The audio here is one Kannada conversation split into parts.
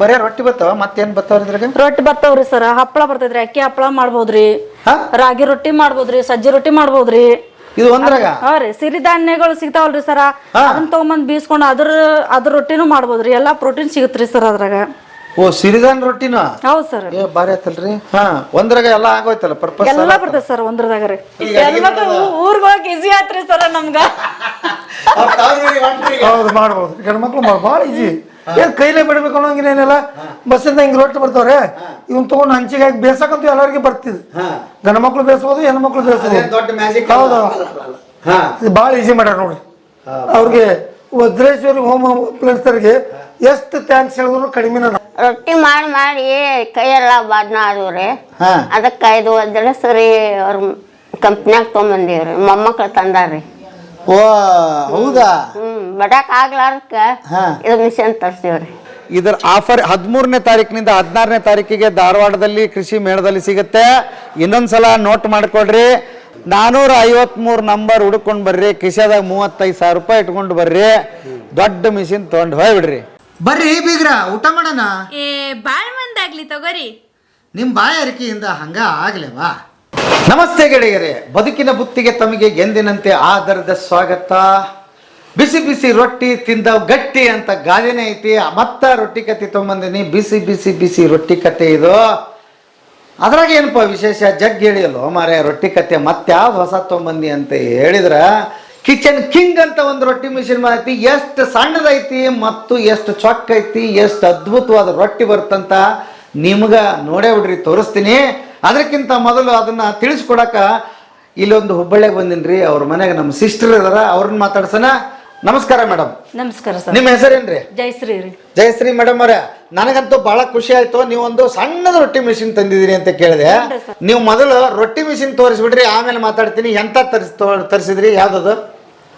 ಬರೇ ರೊಟ್ಟಿ ಬರ್ತಾವ ಮತ್ತೇನ್ ಬರ್ತಾವ್ರಿ ಇದ್ರಾಗ? ರೊಟ್ಟಿ ಬರ್ತಾವ್ರಿ ಸರ್. ಹಪ್ಪಳ ಬರ್ತೈತ್ರಿ ಅಕ್ಕಿ ಹಪ್ಪಳ ಮಾಡ್ಬೋದ್ರಿ. ಹಾ? ರಾಗಿ ರೊಟ್ಟಿ ಮಾಡ್ಬೋದ್ರಿ ಸಜ್ಜಿ ರೊಟ್ಟಿ ಮಾಡ್ಬೋದ್ರಿ. ಇದು ಒಂದ್ರಾಗ? ಹಾ ರೀ ಸಿರಿಧಾನ್ಯಗಳು ಸಿಗ್ತಾವಲ್ರಿ ಸರ್. ಅದನ್ನ ತಗೊಂಬಂದ್ ಬೀಸ್ಕೊಂಡು ಅದ್ರ ಅದ್ರ ರೊಟ್ಟಿನೂ ಮಾಡ್ಬೋದ್ರಿ. ಎಲ್ಲಾ ಪ್ರೋಟೀನ್ ಸಿಗುತ್ತೆ ಸರ್ ಅದ್ರಾಗ. ಓ ಸಿರಿಧಾನ್ಯ ರೊಟ್ಟಿನ? ಹೌದ್ ಸರ್. ಏ ಬಾರಿ ಆತಲ್ರಿ. ಹಾ ಒಂದ್ರಾಗ ಎಲ್ಲಾ ಆಗೋಯ್ತಲ್ಲ ಪರ್ಪಸ್ ಎಲ್ಲಾ ಬರ್ತೈತೆ ಸರ್ ಒಂದ್ರದಾಗ ರೀ. ಹೆಣ್ಮಕ್ಳು ಈಸಿ ಆತ್ರಿ ಸರ್ ನಮ್ಗ. ಹೌದು ಮಾಡ್ಬೋದು. ಗಂಡ್ಮಕ್ಳು ಮಕ್ಳು ಭಾಳ ಈಜಿ ಏನ್ ಕೈಲೇ ಬಿಡ್ಬೇಕು ಅನ್ನೋಂಗಿಲ್ಲ ಏನಿಲ್ಲ. ಬಸ್ಸಿಂದ ಹಿಂಗ್ ರೊಟ್ಟಿ ಬರ್ತಾವ್ರೆ ಇವನ್ ತಗೊಂಡ್ ಹಂಚಿಗೆ ಹಾಕಿ ಬೇಸಕ್ಕಂತೂ ಎಲ್ಲರಿಗೆ ಬರ್ತಿದ್. ಗಂಡ ಮಕ್ಳು ಬೇಸಬಹುದು ಹೆಣ್ಣು ದೊಡ್ಡ ಬೇಸಬಹುದು ಹೌದು. ಹಾ. ಇದು ಭಾಳ ಈಸಿ ಮಾಡ್ಯಾರ ನೋಡ್ರಿ. ಅವ್ರಿಗೆ ವಜ್ರೇಶ್ವರಿ ಹೋಮ್ ಪ್ಲೇಸರ್ಗೆ ಎಷ್ಟು ಥ್ಯಾಂಕ್ಸ್ ಹೇಳಿದ್ರು ಕಡಿಮೆನ ರೊಟ್ಟಿ ಮಾಡಿ ಮಾಡಿ ಕೈಯೆಲ್ಲ ಬಾದ್ನ ಆದವ್ರಿ. ಅದಕ್ಕೆ ಇದು ವಜ್ರೇಶ್ವರಿ ಸರಿ ಅವ್ರ ಕಂಪ್ನ್ಯಾಗ ತೊಗೊಂಬಂದೀವ್ರಿ ಮೊಮ್ಮಕ್ಳು ತಂದಾರ್ರಿ. ಓ ಹೌದಾ? ಹ್ಮ್ ಬಡಕ್ ಆಗ್ಲಾರ್ದಕ್ಕ ಹಾ. ಇದು ಮಿಷನ್ ತರ್ಸೀವ್ರಿ ಇದರ ಆಫರ್ ಹದಿಮೂರನೇ ತಾರೀಕಿನಿಂದ ಹದಿನಾರನೇ ತಾರೀಕಿಗೆ ಧಾರವಾಡದಲ್ಲಿ ಕೃಷಿ ಮೇಳದಲ್ಲಿ ಸಿಗುತ್ತೆ. ಇನ್ನೊಂದ್ಸಲ ನೋಟ್ ಮಾಡ್ಕೊಡ್ರಿ ನಾನೂರ ಐವತ್ಮೂರು ನಂಬರ್ ಹುಡ್ಕೊಂಡು ಬರ್ರಿ. ಕಿಶೆದಾಗ ಮೂವತ್ತೈದು ಸಾವಿರ ರೂಪಾಯಿ ಇಟ್ಕೊಂಡು ಬರ್ರಿ. ದೊಡ್ಡ ಮಿಷಿನ್ ತೊಗೊಂಡು ಹೋಗ್ಬಿಡ್ರಿ. ಬರ್ರಿ ಬೀಗ್ರ ಊಟ ಮಾಡೋಣ? ಏ ಬಾಳ್ ಮಂದಾಗ್ಲಿ ತಗೋರಿ. ನಿಮ್ಮ ಬಾಯಾರಿಕೆಯಿಂದ ಹಂಗ ಆಗ್ಲೇವಾ? ನಮಸ್ತೆ ಗೆಳೆಯರೆ, ಬದುಕಿನ ಬುತ್ತಿಗೆ ತಮಗೆ ಎಂದಿನಂತೆ ಆಧಾರದ ಸ್ವಾಗತ. ಬಿಸಿ ಬಿಸಿ ರೊಟ್ಟಿ ತಿಂದ ಗಟ್ಟಿ ಅಂತ ಗಾದೆನೇ ಐತಿ, ಮತ್ತ ರೊಟ್ಟಿ ಕತೆ ತೊಗೊಂಬಂದಿನಿ, ಬಿಸಿ ಬಿಸಿ ಬಿಸಿ ರೊಟ್ಟಿ ಕತೆ ಇದು. ಅದ್ರಾಗ ಏನಪ್ಪ ವಿಶೇಷ? ಜಗ್ ಹೇಳಿಯಲ್ಲೋ ಮಾರೇ ರೊಟ್ಟಿ ಕತೆ ಯಾವ ಹೊಸ ತೊಗೊಂಬಂದಿ ಅಂತ ಹೇಳಿದ್ರ. ಕಿಚನ್ ಕಿಂಗ್ ಅಂತ ಒಂದು ರೊಟ್ಟಿ ಮಿಷಿನ್ ಮಾಡೈತಿ, ಎಷ್ಟು ಸಣ್ಣದೈತಿ ಮತ್ತು ಎಷ್ಟು ಚೊಕ್ಕೈತಿ, ಎಷ್ಟು ಅದ್ಭುತವಾದ ರೊಟ್ಟಿ ಬರ್ತಂತ ನಿಮ್ಗೆ ನೋಡೇ ಬಿಡ್ರಿ, ತೋರಿಸ್ತೀನಿ. ಅದಕ್ಕಿಂತ ಮೊದಲು ಅದನ್ನ ತಿಳಿಸ್ಕೊಡಕ್ಕೆ ಇಲ್ಲೊಂದು ಹುಬ್ಬಳ್ಳಿಗೆ ಬಂದಿನ್ರಿ. ಅವ್ರ ಮನೆಗೆ ನಮ್ಮ ಸಿಸ್ಟರ್ ಇದಾರ. ಅವ್ರನ್ನ ಮಾತಾಡ್ಸೋಣ. ನಮಸ್ಕಾರ ಮೇಡಮ್ ನಮಸ್ಕಾರ ಸರ್. ನಿಮ್ಮ ಹೆಸರೇನ್ರಿ? ಜಯಶ್ರೀ ರೀ. ಜಯಶ್ರೀ ಮೇಡಮ್ ಅವರೇ. ನನಗಂತೂ ಬಹಳ ಖುಷಿ ಆಯ್ತು. ನೀವೊಂದು ಸಣ್ಣದ ರೊಟ್ಟಿ ಮಿಷಿನ್ ತಂದಿದ್ದೀರಿ ಅಂತ ಕೇಳಿದೆ. ನೀವು ಮೊದಲು ರೊಟ್ಟಿ ಮಿಷಿನ್ ತೋರಿಸ್ಬಿಡ್ರಿ ಆಮೇಲೆ ಮಾತಾಡ್ತೀನಿ. ಎಂತ ತರಿಸ್ ತರಿಸಿದ್ರಿ? ಯಾವ್ದದು?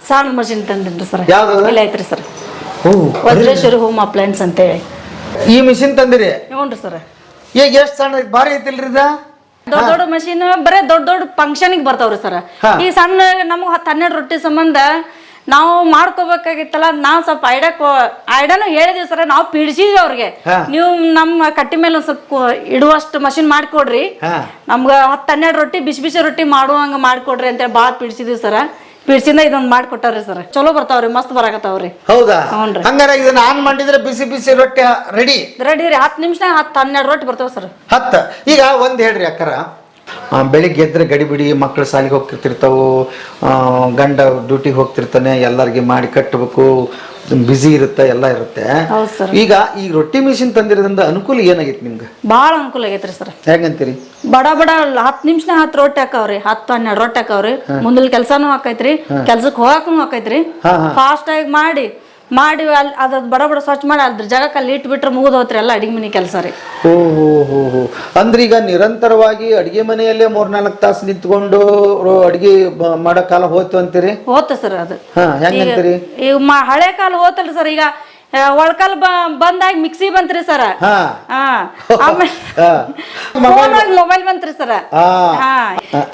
ಸಣ್ಣ ಮಷಿನ್ ತಂದಿನ್ರಿ ಸರ್. ಯಾವ್ದು? ಇಲ್ಲ ಐತ್ರಿ ಸರ್. ವಜ್ರೇಶ್ವರಿ ಹೋಮ್ ಅಪ್ಲೈನ್ಸ್ ಅಂತೇಳಿ. ಈ ಮಿಷಿನ್ ತಂದಿರಿ? ಹ್ಞೂ ಸರ್. ಈಗ ಎಷ್ಟ್ ಸಣ್ಣ? ಭಾರಿ ಐತಿಲ್ರಿ ಇದ ದೊಡ್ಡ ದೊಡ್ಡ ಮಷೀನ್ ಬರೇ ದೊಡ್ಡ ದೊಡ್ಡ ಫಂಕ್ಷನ್ಗೆ ಬರ್ತಾವ್ರಿ ಸರ್. ಈ ಸಣ್ಣ ನಮ್ಗೆ ಹತ್ತು ಹನ್ನೆರಡು ರೊಟ್ಟಿ ಸಂಬಂಧ ನಾವು ಮಾಡ್ಕೋಬೇಕಾಗಿತ್ತಲ್ಲ ನಾವ್ ಸ್ವಲ್ಪ ಐಡಿಯಾ ಐಡಿಯಾನು ಹೇಳಿದ್ವಿ ಸರ್ ನಾವು ಪೀಡಿಸಿದ್ವಿ ಅವ್ರಿಗೆ. ನೀವು ನಮ್ಮ ಕಟ್ಟಿ ಮೇಲೆ ಒಂದ್ ಸ್ವಲ್ಪ ಕೊ- ಇಡುವಷ್ಟು ಮಷಿನ್ ಮಾಡ್ಕೊಡ್ರಿ ನಮ್ಗ ನಮ್ಗೆ ಹತ್ತು ಹನ್ನೆರಡು ರೊಟ್ಟಿ ಬಿಸಿ ಬಿಸಿ ರೊಟ್ಟಿ ಮಾಡುವಂಗ ಮಾಡ್ಕೊಡ್ರಿ ಅಂತೇಳಿ ಭಾಳ ಪೀಡಿಸಿದ್ವಿ ಸರ್ ಪೀಡಿಸಿಂದ ಇದೊಂದು ಮಾಡ್ಕೊಟ್ಟವ್ರಿ ಸರ್. ಚಲೋ ಬರ್ತಾವ್ರಿ ಮಸ್ತ್ ಬರಾಕತ್ತಾವ್ರಿ. ಹೌದಾ? ಹ್ಞೂನ್ರಿ. ಹಂಗಾರ ಇದನ್ನ ಆನ್ ಮಾಡಿದ್ರೆ ಬಿಸಿ ಬಿಸಿ ರೊಟ್ಟಿ ರೆಡಿ? ರೆಡಿ ರೀ ಹತ್ತು ನಿಮಿಷ ಹತ್ತು ಹನ್ನೆರಡು ರೊಟ್ಟಿ ಬರ್ತಾವ ಸರ್. ಹತ್ತ. ಈಗ ಒಂದ್ ಹೇಳ್ರಿ ಅಕ್ಕರ. ಬೆಳಿಗ್ಗೆ ಎದ್ರೆ ಗಡಿಬಿಡಿ ಮಕ್ಕಳು ಶಾಲೆಗೆ ಹೋಗ್ತಿರ್ತಾವು ಗಂಡ ಡ್ಯೂಟಿಗೆ ಹೋಗ್ತಿರ್ತಾನೆ ಎಲ್ಲರಿಗೆ ಮಾಡಿ ಕಟ್ಟಬೇಕು ಬಿಸಿ ಇರುತ್ತೆ ಎಲ್ಲ ಇರುತ್ತೆ. ಹೌದು ಸರ್. ಈಗ ಈ ರೊಟ್ಟಿ ಮಿಷಿನ್ ತಂದಿರೋದ್ರಿಂದ ಅನುಕೂಲ ಏನಾಗೈತೆ ನಿಮ್ಗೆ? ಭಾಳ ಅನುಕೂಲ ಆಗೈತ್ರಿ ಸರ್. ಹೆಂಗಂತೀರಿ ಬಡ ಬಡ ಹತ್ತು ನಿಮಿಷನ ಹತ್ತು ರೊಟ್ಟಿ ಹಾಕಾವ್ರಿ ಹತ್ತು ಹನ್ನೆರಡು ರೊಟ್ಟಿ ಹಾಕಾವ್ರಿ. ಮುಂದಲ್ ಕೆಲ್ಸಾನು ಹಾಕೈತ್ರಿ ಕೆಲ್ಸಕ್ಕೆ ಹೋಗಾಕನು ಹಾಕೈತ್ರಿ. ಫಾಸ್ಟ್ ಆಗಿ ಮಾಡಿ ಮಾಡಿ ಅಲ್ಲಿ ಅದ್ ಬಡ ಬಡ ಸ್ವಚ್ಛ ಮಾಡಿ ಅದ್ರ ಜಾಗಕ್ಕೆ ಅಲ್ಲಿ ಇಟ್ಬಿಟ್ರೆ ಮುಗಿದೋತ್ರಿ ಎಲ್ಲ ಅಡಿಗೆ ಮನೆ ಕೆಲಸ ರೀ. ಓ ಹೋ ಹೋ ಹೋ. ಅಂದ್ರೆ ಈಗ ನಿರಂತರವಾಗಿ ಅಡಿಗೆ ಮನೆಯಲ್ಲೇ ಮೂರ್ನಾಲ್ಕು ತಾಸು ನಿಂತ್ಕೊಂಡು ರೋ- ಅಡಿಗೆ ಬ- ಮಾಡೋ ಕಾಲ ಹೋಯ್ತು ಅಂತೀರಿ? ಹೋತ ಸರ್ ಅದು. ಹಾ ಹೆಂಗಂತೀರಿ ಈಗ ಮ ಹಳೆ ಕಾಲ ಹೋತಲ್ರಿ ಸರ್. ಈಗ ಒಳ್ಕಾಲ್ ಬಂದಾಗ ಮಿಕ್ಸಿ ಬಂತ್ರಿ ಸರ್. ಆಮೇಲೆ ಮೊಬೈಲ್ ಬಂತ್ರಿ ಸರ್.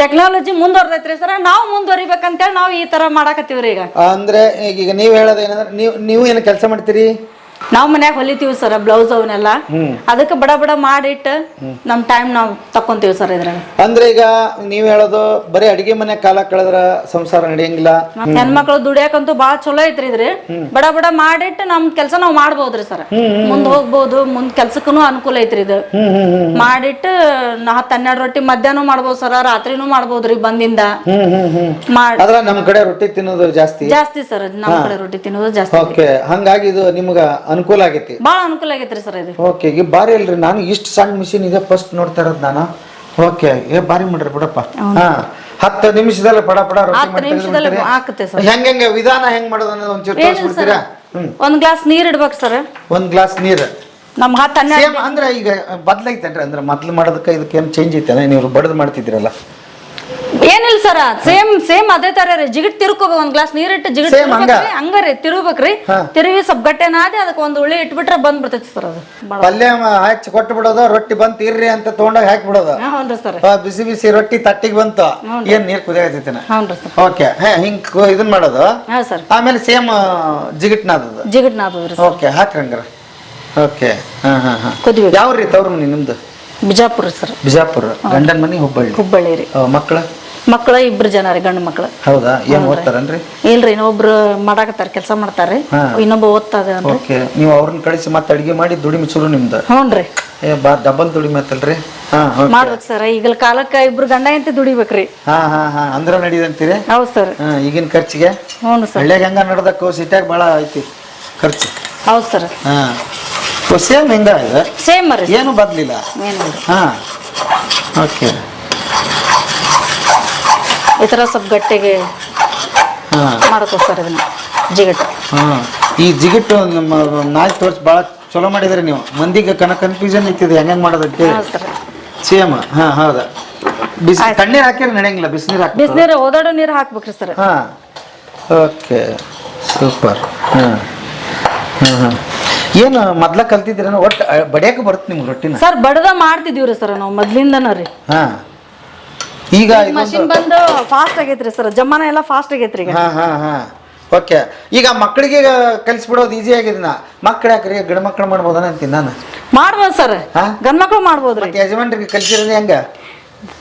ಟೆಕ್ನಾಲಜಿ ಮುಂದುವರ್ದೈತ್ರಿ ಸರ್. ನಾವು ಮುಂದುವರಿಬೇಕಂತೇಳಿ ನಾವು ಈ ತರ ಮಾಡಾಕತ್ತೀವ್ರಿ ಈಗ. ಅಂದ್ರೆ ಈಗ ನೀವು ಹೇಳೋದ ಏನಂದ್ರೆ ನೀವು ನೀವು ಏನು ಕೆಲಸ ಮಾಡ್ತೀರಿ? ನಾವ್ ಮನ್ಯಾಗ ಹೊಲಿತೀವಿ ಸರ್ ಬ್ಲೌಸ್ ಅವನ್ನೆಲ್ಲ. ಅದಕ್ಕೆ ಬಡ ಬಡ ಮಾಡಿಟ್ಟು ನಮ್ ಟೈಮ್ ನಾವ್ ತಕೊಂತೀವಿ ಸರ್ ಇದ್ರಾಗ. ಅಂದ್ರೆ ಈಗ ನೀವ್ ಹೇಳೋದು ಬರೀ ಅಡಿಗೆ ಮನೆ ಕಾಲ ಕಳೆದ್ರ ಸಂಸಾರ ನಡೆಯಂಗಿಲ್ಲ. ಹೆಣ್ಮಕ್ಳು ದುಡಿಯಾಕಂತೂ ಬಾಳ ಚಲೋ ಐತ್ರಿ ಇದ್ರಿ. ಬಡ ಬಡ ಮಾಡಿಟ್ಟು ನಮ್ ಕೆಲ್ಸ ನಾವ್ ಮಾಡ್ಬೋದ್ರಿ ಸರ್. ಮುಂದ್ ಹೋಗ್ಬೋದು ಮುಂದ್ ಕೆಲ್ಸಕ್ಕೂ ಅನುಕೂಲ ಐತ್ರಿ ಇದು. ಮಾಡಿಟ್ಟು ನಾ ಹತ್ತ್ ಹನ್ನೆರಡು ರೊಟ್ಟಿ ಮಧ್ಯಾಹ್ನ ಮಾಡ್ಬೋದು ಸರ್ ರಾತ್ರಿನೂ ಮಾಡ್ಬೋದ್ರಿ ಬಂದಿಂದ. ಅದ್ರ ನಮ್ ಕಡೆ ರೊಟ್ಟಿ ತಿನ್ನೋದು ಜಾಸ್ತಿ. ಜಾಸ್ತಿ ಸರ್ ನಮ್ ಕಡೆ ರೊಟ್ಟಿ ತಿನ್ನೋದು ಜಾಸ್ತಿ. ಓಕೆ ಹಂಗಾಗಿ ಇದು ನಿಮ್ಗ ಅನುಕೂಲ ಆಗೈತಿ. ಬಾಳ ಅನುಕೂಲ ಆಗೈತ್ರಿ ಸರ್ ಇದು. ಓಕೆ ಈಗ ಬಾರಿ ಅಲ್ರಿ ನಾನು ಇಷ್ಟು ಸಣ್ಣ ಮಿಷಿನ್ ಇದೆ ಫಸ್ಟ್ ನೋಡ್ತಾ ಇರೋದು ನಾನು. ಓಕೆ ಏ ಬಾರಿ ಮಾಡ್ರಿ ಬಿಡಪ್ಪ. ಹಾ ಹತ್ತು ನಿಮಿಷದಲ್ಲಿ ಪಡ ಪಡ ರೊಟ್ಟಿ ಹತ್ತು ಮಾಡಿ ನಿಮಿಷದಲ್ಲಿ ತೆಗೆದ್ಬಿಡ್ತೀರಿ? ಹಾಕುತ್ತೆ ಸರ್. ಹೆಂಗ್ ಹೆಂಗೆ ವಿಧಾನ ಹೆಂಗ್ ಮಾಡೋದು ಅನ್ನೋದು ಒಂಚೂರು ಏನಿಲ್ಲ ಸರ್. ತೋರಿಸ್ಬಿಡ್ತೀರಾ ಒಂದ್ ಗ್ಲಾಸ್ ನೀರ್ ಇಡ್ಬೇಕು ಸರ್. ಒಂದ್ ಗ್ಲಾಸ್ ನೀರು. ನಮ್ ಹತ್ತು ಹನ್ನೆರಡು ಸೇಮ್ ಅಂದ್ರೆ ಈಗ ಬದ್ಲೈತೇನ್ರಿ ಅಂದ್ರೆ ಮೊದ್ಲು ಮಾಡೋದಕ್ಕೆ ಇದಕ್ಕೆ ಏನು ಚೇಂಜ್ ಐತೆ ನೀವು ಬಡದ್ ಮಾಡ್ತಿದ್ದೀರಲ್ಲ. ಏನಿಲ್ಲ ಸರ್ ಸೇಮ್ ಸೇಮ್ ಅದೇ ತರ ರೀ. ಜಿಗಿಟ್ ತಿರ್ಕೋಬೇಕು ಒಂದ್ ಗ್ಲಾಸ್ ನೀರಿಟ್ಟು ಜಿಗಿಟ್ Same ಹಂಗ? ತಿರ್ಬೇಕ್ರಿ ಹಂಗ ರೀ ತಿರುಗ್ಬೇಕ್ರಿ ತಿರುವಿ ಸ್ವಲ್ಪ ಗಟ್ಟೆನ ನಾದಿ ಅದಕ್ಕೆ ಒಂದ್ ಉಳ್ಳಿ ಇಟ್ಬಿಟ್ರೆ ಬಂದ್ ಬಿಡ್ತೈತಿ ಸರ್ ಅದು. ಪಲ್ಯ ಮ- ಹಚ್ಚಿ ಕೊಟ್ಟು ಬಿಡೋದು ರೊಟ್ಟಿ ಬಂತು ಇರ್ರಿ ಅಂತ ತಗೊಂಡಾಗ ಹಾಕಿ ಬಿಡೋದು ಹಾ, ಹೌನ್ರಿ ಸರ್. ಆ, ಬಿಸಿ ಬಿಸಿ ರೊಟ್ಟಿ ತಟ್ಟಿಗೆ ಬಂತು. ಏನ್ ನೀರ್ ಕುದಿಯಾಗತೈತಿನ ಹೌನ್ರಿ ಸರ್. ಓಕೆ. ಹೇ ಹಿಂಗ್ ಕು- ಇದನ್ ಮಾಡೋದು. ಹಾ ಸರ್. ಆಮೇಲೆ ಸೇಮ್ ಜಿಗಿಟ್ನಾದದು. ಜಿಗಿಟ್ ಸರ್. ಓಕೆ ಹಾಕ್ರಿ ಹಂಗಾರ. ಓಕೆ. ಹಾಂ ಹಾಂ ಹಾಂ. ಕುದಿಬೇಕು. ಯಾವ ರೀ ತವ್ರ ಮನಿ ನಿಮ್ದು? ಬಿಜಾಪುರ ಸರ್. ಬಿಜಾಪುರ. ಗಂಡನ್ ಮನಿ ಹುಬ್ಬಳ್ಳಿ. ಹುಬ್ಬಳ್ಳಿ ರೀ. ಮಕ್ಕಳ ಮಕ್ಕಳ ಇಬ್ರು ಜನ ರೀ ಗಂಡು ಮಕ್ಳು. ಹೌದಾ? ಏನು ಓದ್ತಾರನ್ರಿ? ಇಲ್ರಿ ಇನ್ನೊಬ್ರು ಮಾಡಾಕತ್ತಾರ ಕೆಲಸ ಮಾಡ್ತಾರ್ರಿ. ಹಾ. ಇನ್ನೊಬ್ಬ ಓದ್ತಾ ಓಕೆ. ನೀವು ಅವ್ರನ್ನ ಕಳಿಸಿ ಮತ್ತೆ ಅಡಿಗೆ ಮಾಡಿ ದುಡಿಮೆ ಶುರು ನಿಮ್ದು. ಹ್ಞೂನ್ರಿ ಏ ಬಾ ಡಬಲ್ ದುಡಿಮೆ ಆತಲ್ರಿ. ಹಾಂ ಮಾಡ್ಬೇಕು ಸರ್ ಈಗಲ ಕಾಲಕ್ಕ ಇಬ್ರು ಗಂಡ ಎಂತ ದುಡಿಬೇಕ್ರಿ. ಹಾಂ ಹಾಂ ಹಾಂ ಅಂದ್ರೆ ನಡೀದಂತೀರಿ ಹೌದು ಸರ್. ಹಾಂ ಈಗಿನ ಖರ್ಚಿಗೆ? ಹ್ಞೂ ಸರ್. ಹಳ್ಳಿಯಾಗ ಹೆಂಗ ನಡ್ದಕ್ಕೂ ಸಿಟ್ಯಾಗ ಭಾಳ ಐತಿ ಖರ್ಚು. ಹೌದು ಸರ್. ಹಾಂ. ಸೇಮ್ ಹೆಂಗ ಇದೆ? ಸೇಮ್ ರೀ ಏನು ಬದಲಿಲ್ಲ? ಏನಿಲ್ರಿ ಹಾಂ ಓಕೆ. ಈ ಥರ ಸ್ವಲ್ಪ ಗಟ್ಟಿಗೆ ಹಾಂ. ಮಾಡ್ಕೋ ಸರ್ ಇದನ್ನ ಜಿಗಟ್ಟು. ಹಾಂ. ಈ ಜಿಗಿಟ್ಟು ನಮ್ಮ ನಾಲ್ಕು ತೋರ್ಸಿ ಭಾಳ ಚಲೋ ಮಾಡಿದ್ರಿ ನೀವು. ಮಂದಿಗೆ ಕನ ಕನ್ಫ್ಯೂಷನ್ ಇತ್ತಿದೆ ಹೆಂಗೆ ಮಾಡೋದಕ್ಕೆ? ಸರ್. ಸೇಮ್ ಹಾಂ ಹೌದಾ. ಬಿಸಿ ತಣ್ಣೀರು ಹಾಕಿದ್ರೆ ನಡೆಯಂಗಿಲ್ಲ ಬಿಸಿನೀರು ಹಾಕಿ ಬಿಸಿನೀರು ಓದಾಡೋ ನೀರು ಹಾಕ್ಬೇಕ್ರಿ ಸರ್. ಹಾಂ. ಓಕೆ. ಸೂಪರ್. ಹಾಂ. ಹಾಂ ಹಾಂ. ಏನು ಮೊದ್ಲ ಕಲ್ತಿದ್ದೀರೇನೋ ಒಟ್ಟು ಬಡಿಯಕ್ಕೆ ಬರುತ್ತೆ ನಿಮ್ಗೆ ರೊಟ್ಟಿನ? ಸರ್ ಬಡದ ಮಾಡ್ತಿದೀವ್ರಿ ಸರ್ ನಾವು ಮೊದ್ಲಿಂದನ ರೀ. ಹಾಂ. ಈಗ ಮಷಿನ್ ಬಂದು ಫಾಸ್ಟ್ ಆಗೈತ್ರಿ ಸರ್ ಜಮಾನ ಎಲ್ಲ ಫಾಸ್ಟ್ ಆಗೈತ್ರಿ ಈಗ. ಹಾ ಹಾ ಹಾ. ಓಕೆ ಈಗ ಮಕ್ಕಳಿಗೆ ಕಲಿಸ್ಬಿಡೋದು ಈಸಿ ಆಗಿದ್ನ ಮಕ್ಕಳು ಯಾಕ್ರಿ? ಗಂಡ ಮಕ್ಳು ಮಾಡ್ಬೋದನ ಅಂತೀನಿ ನಾನು. ಮಾಡ್ಬೋದು ಸರ್ ಹಾ? ಗಂಡ್ ಮಕ್ಳು ಮಾಡ್ಬೋದ್ರಿ. ಮತ್ತೆ ಯಜಮಾನ್ರಿಗೆ ಕಲಿಸಿರೋದು ಹೆಂಗ?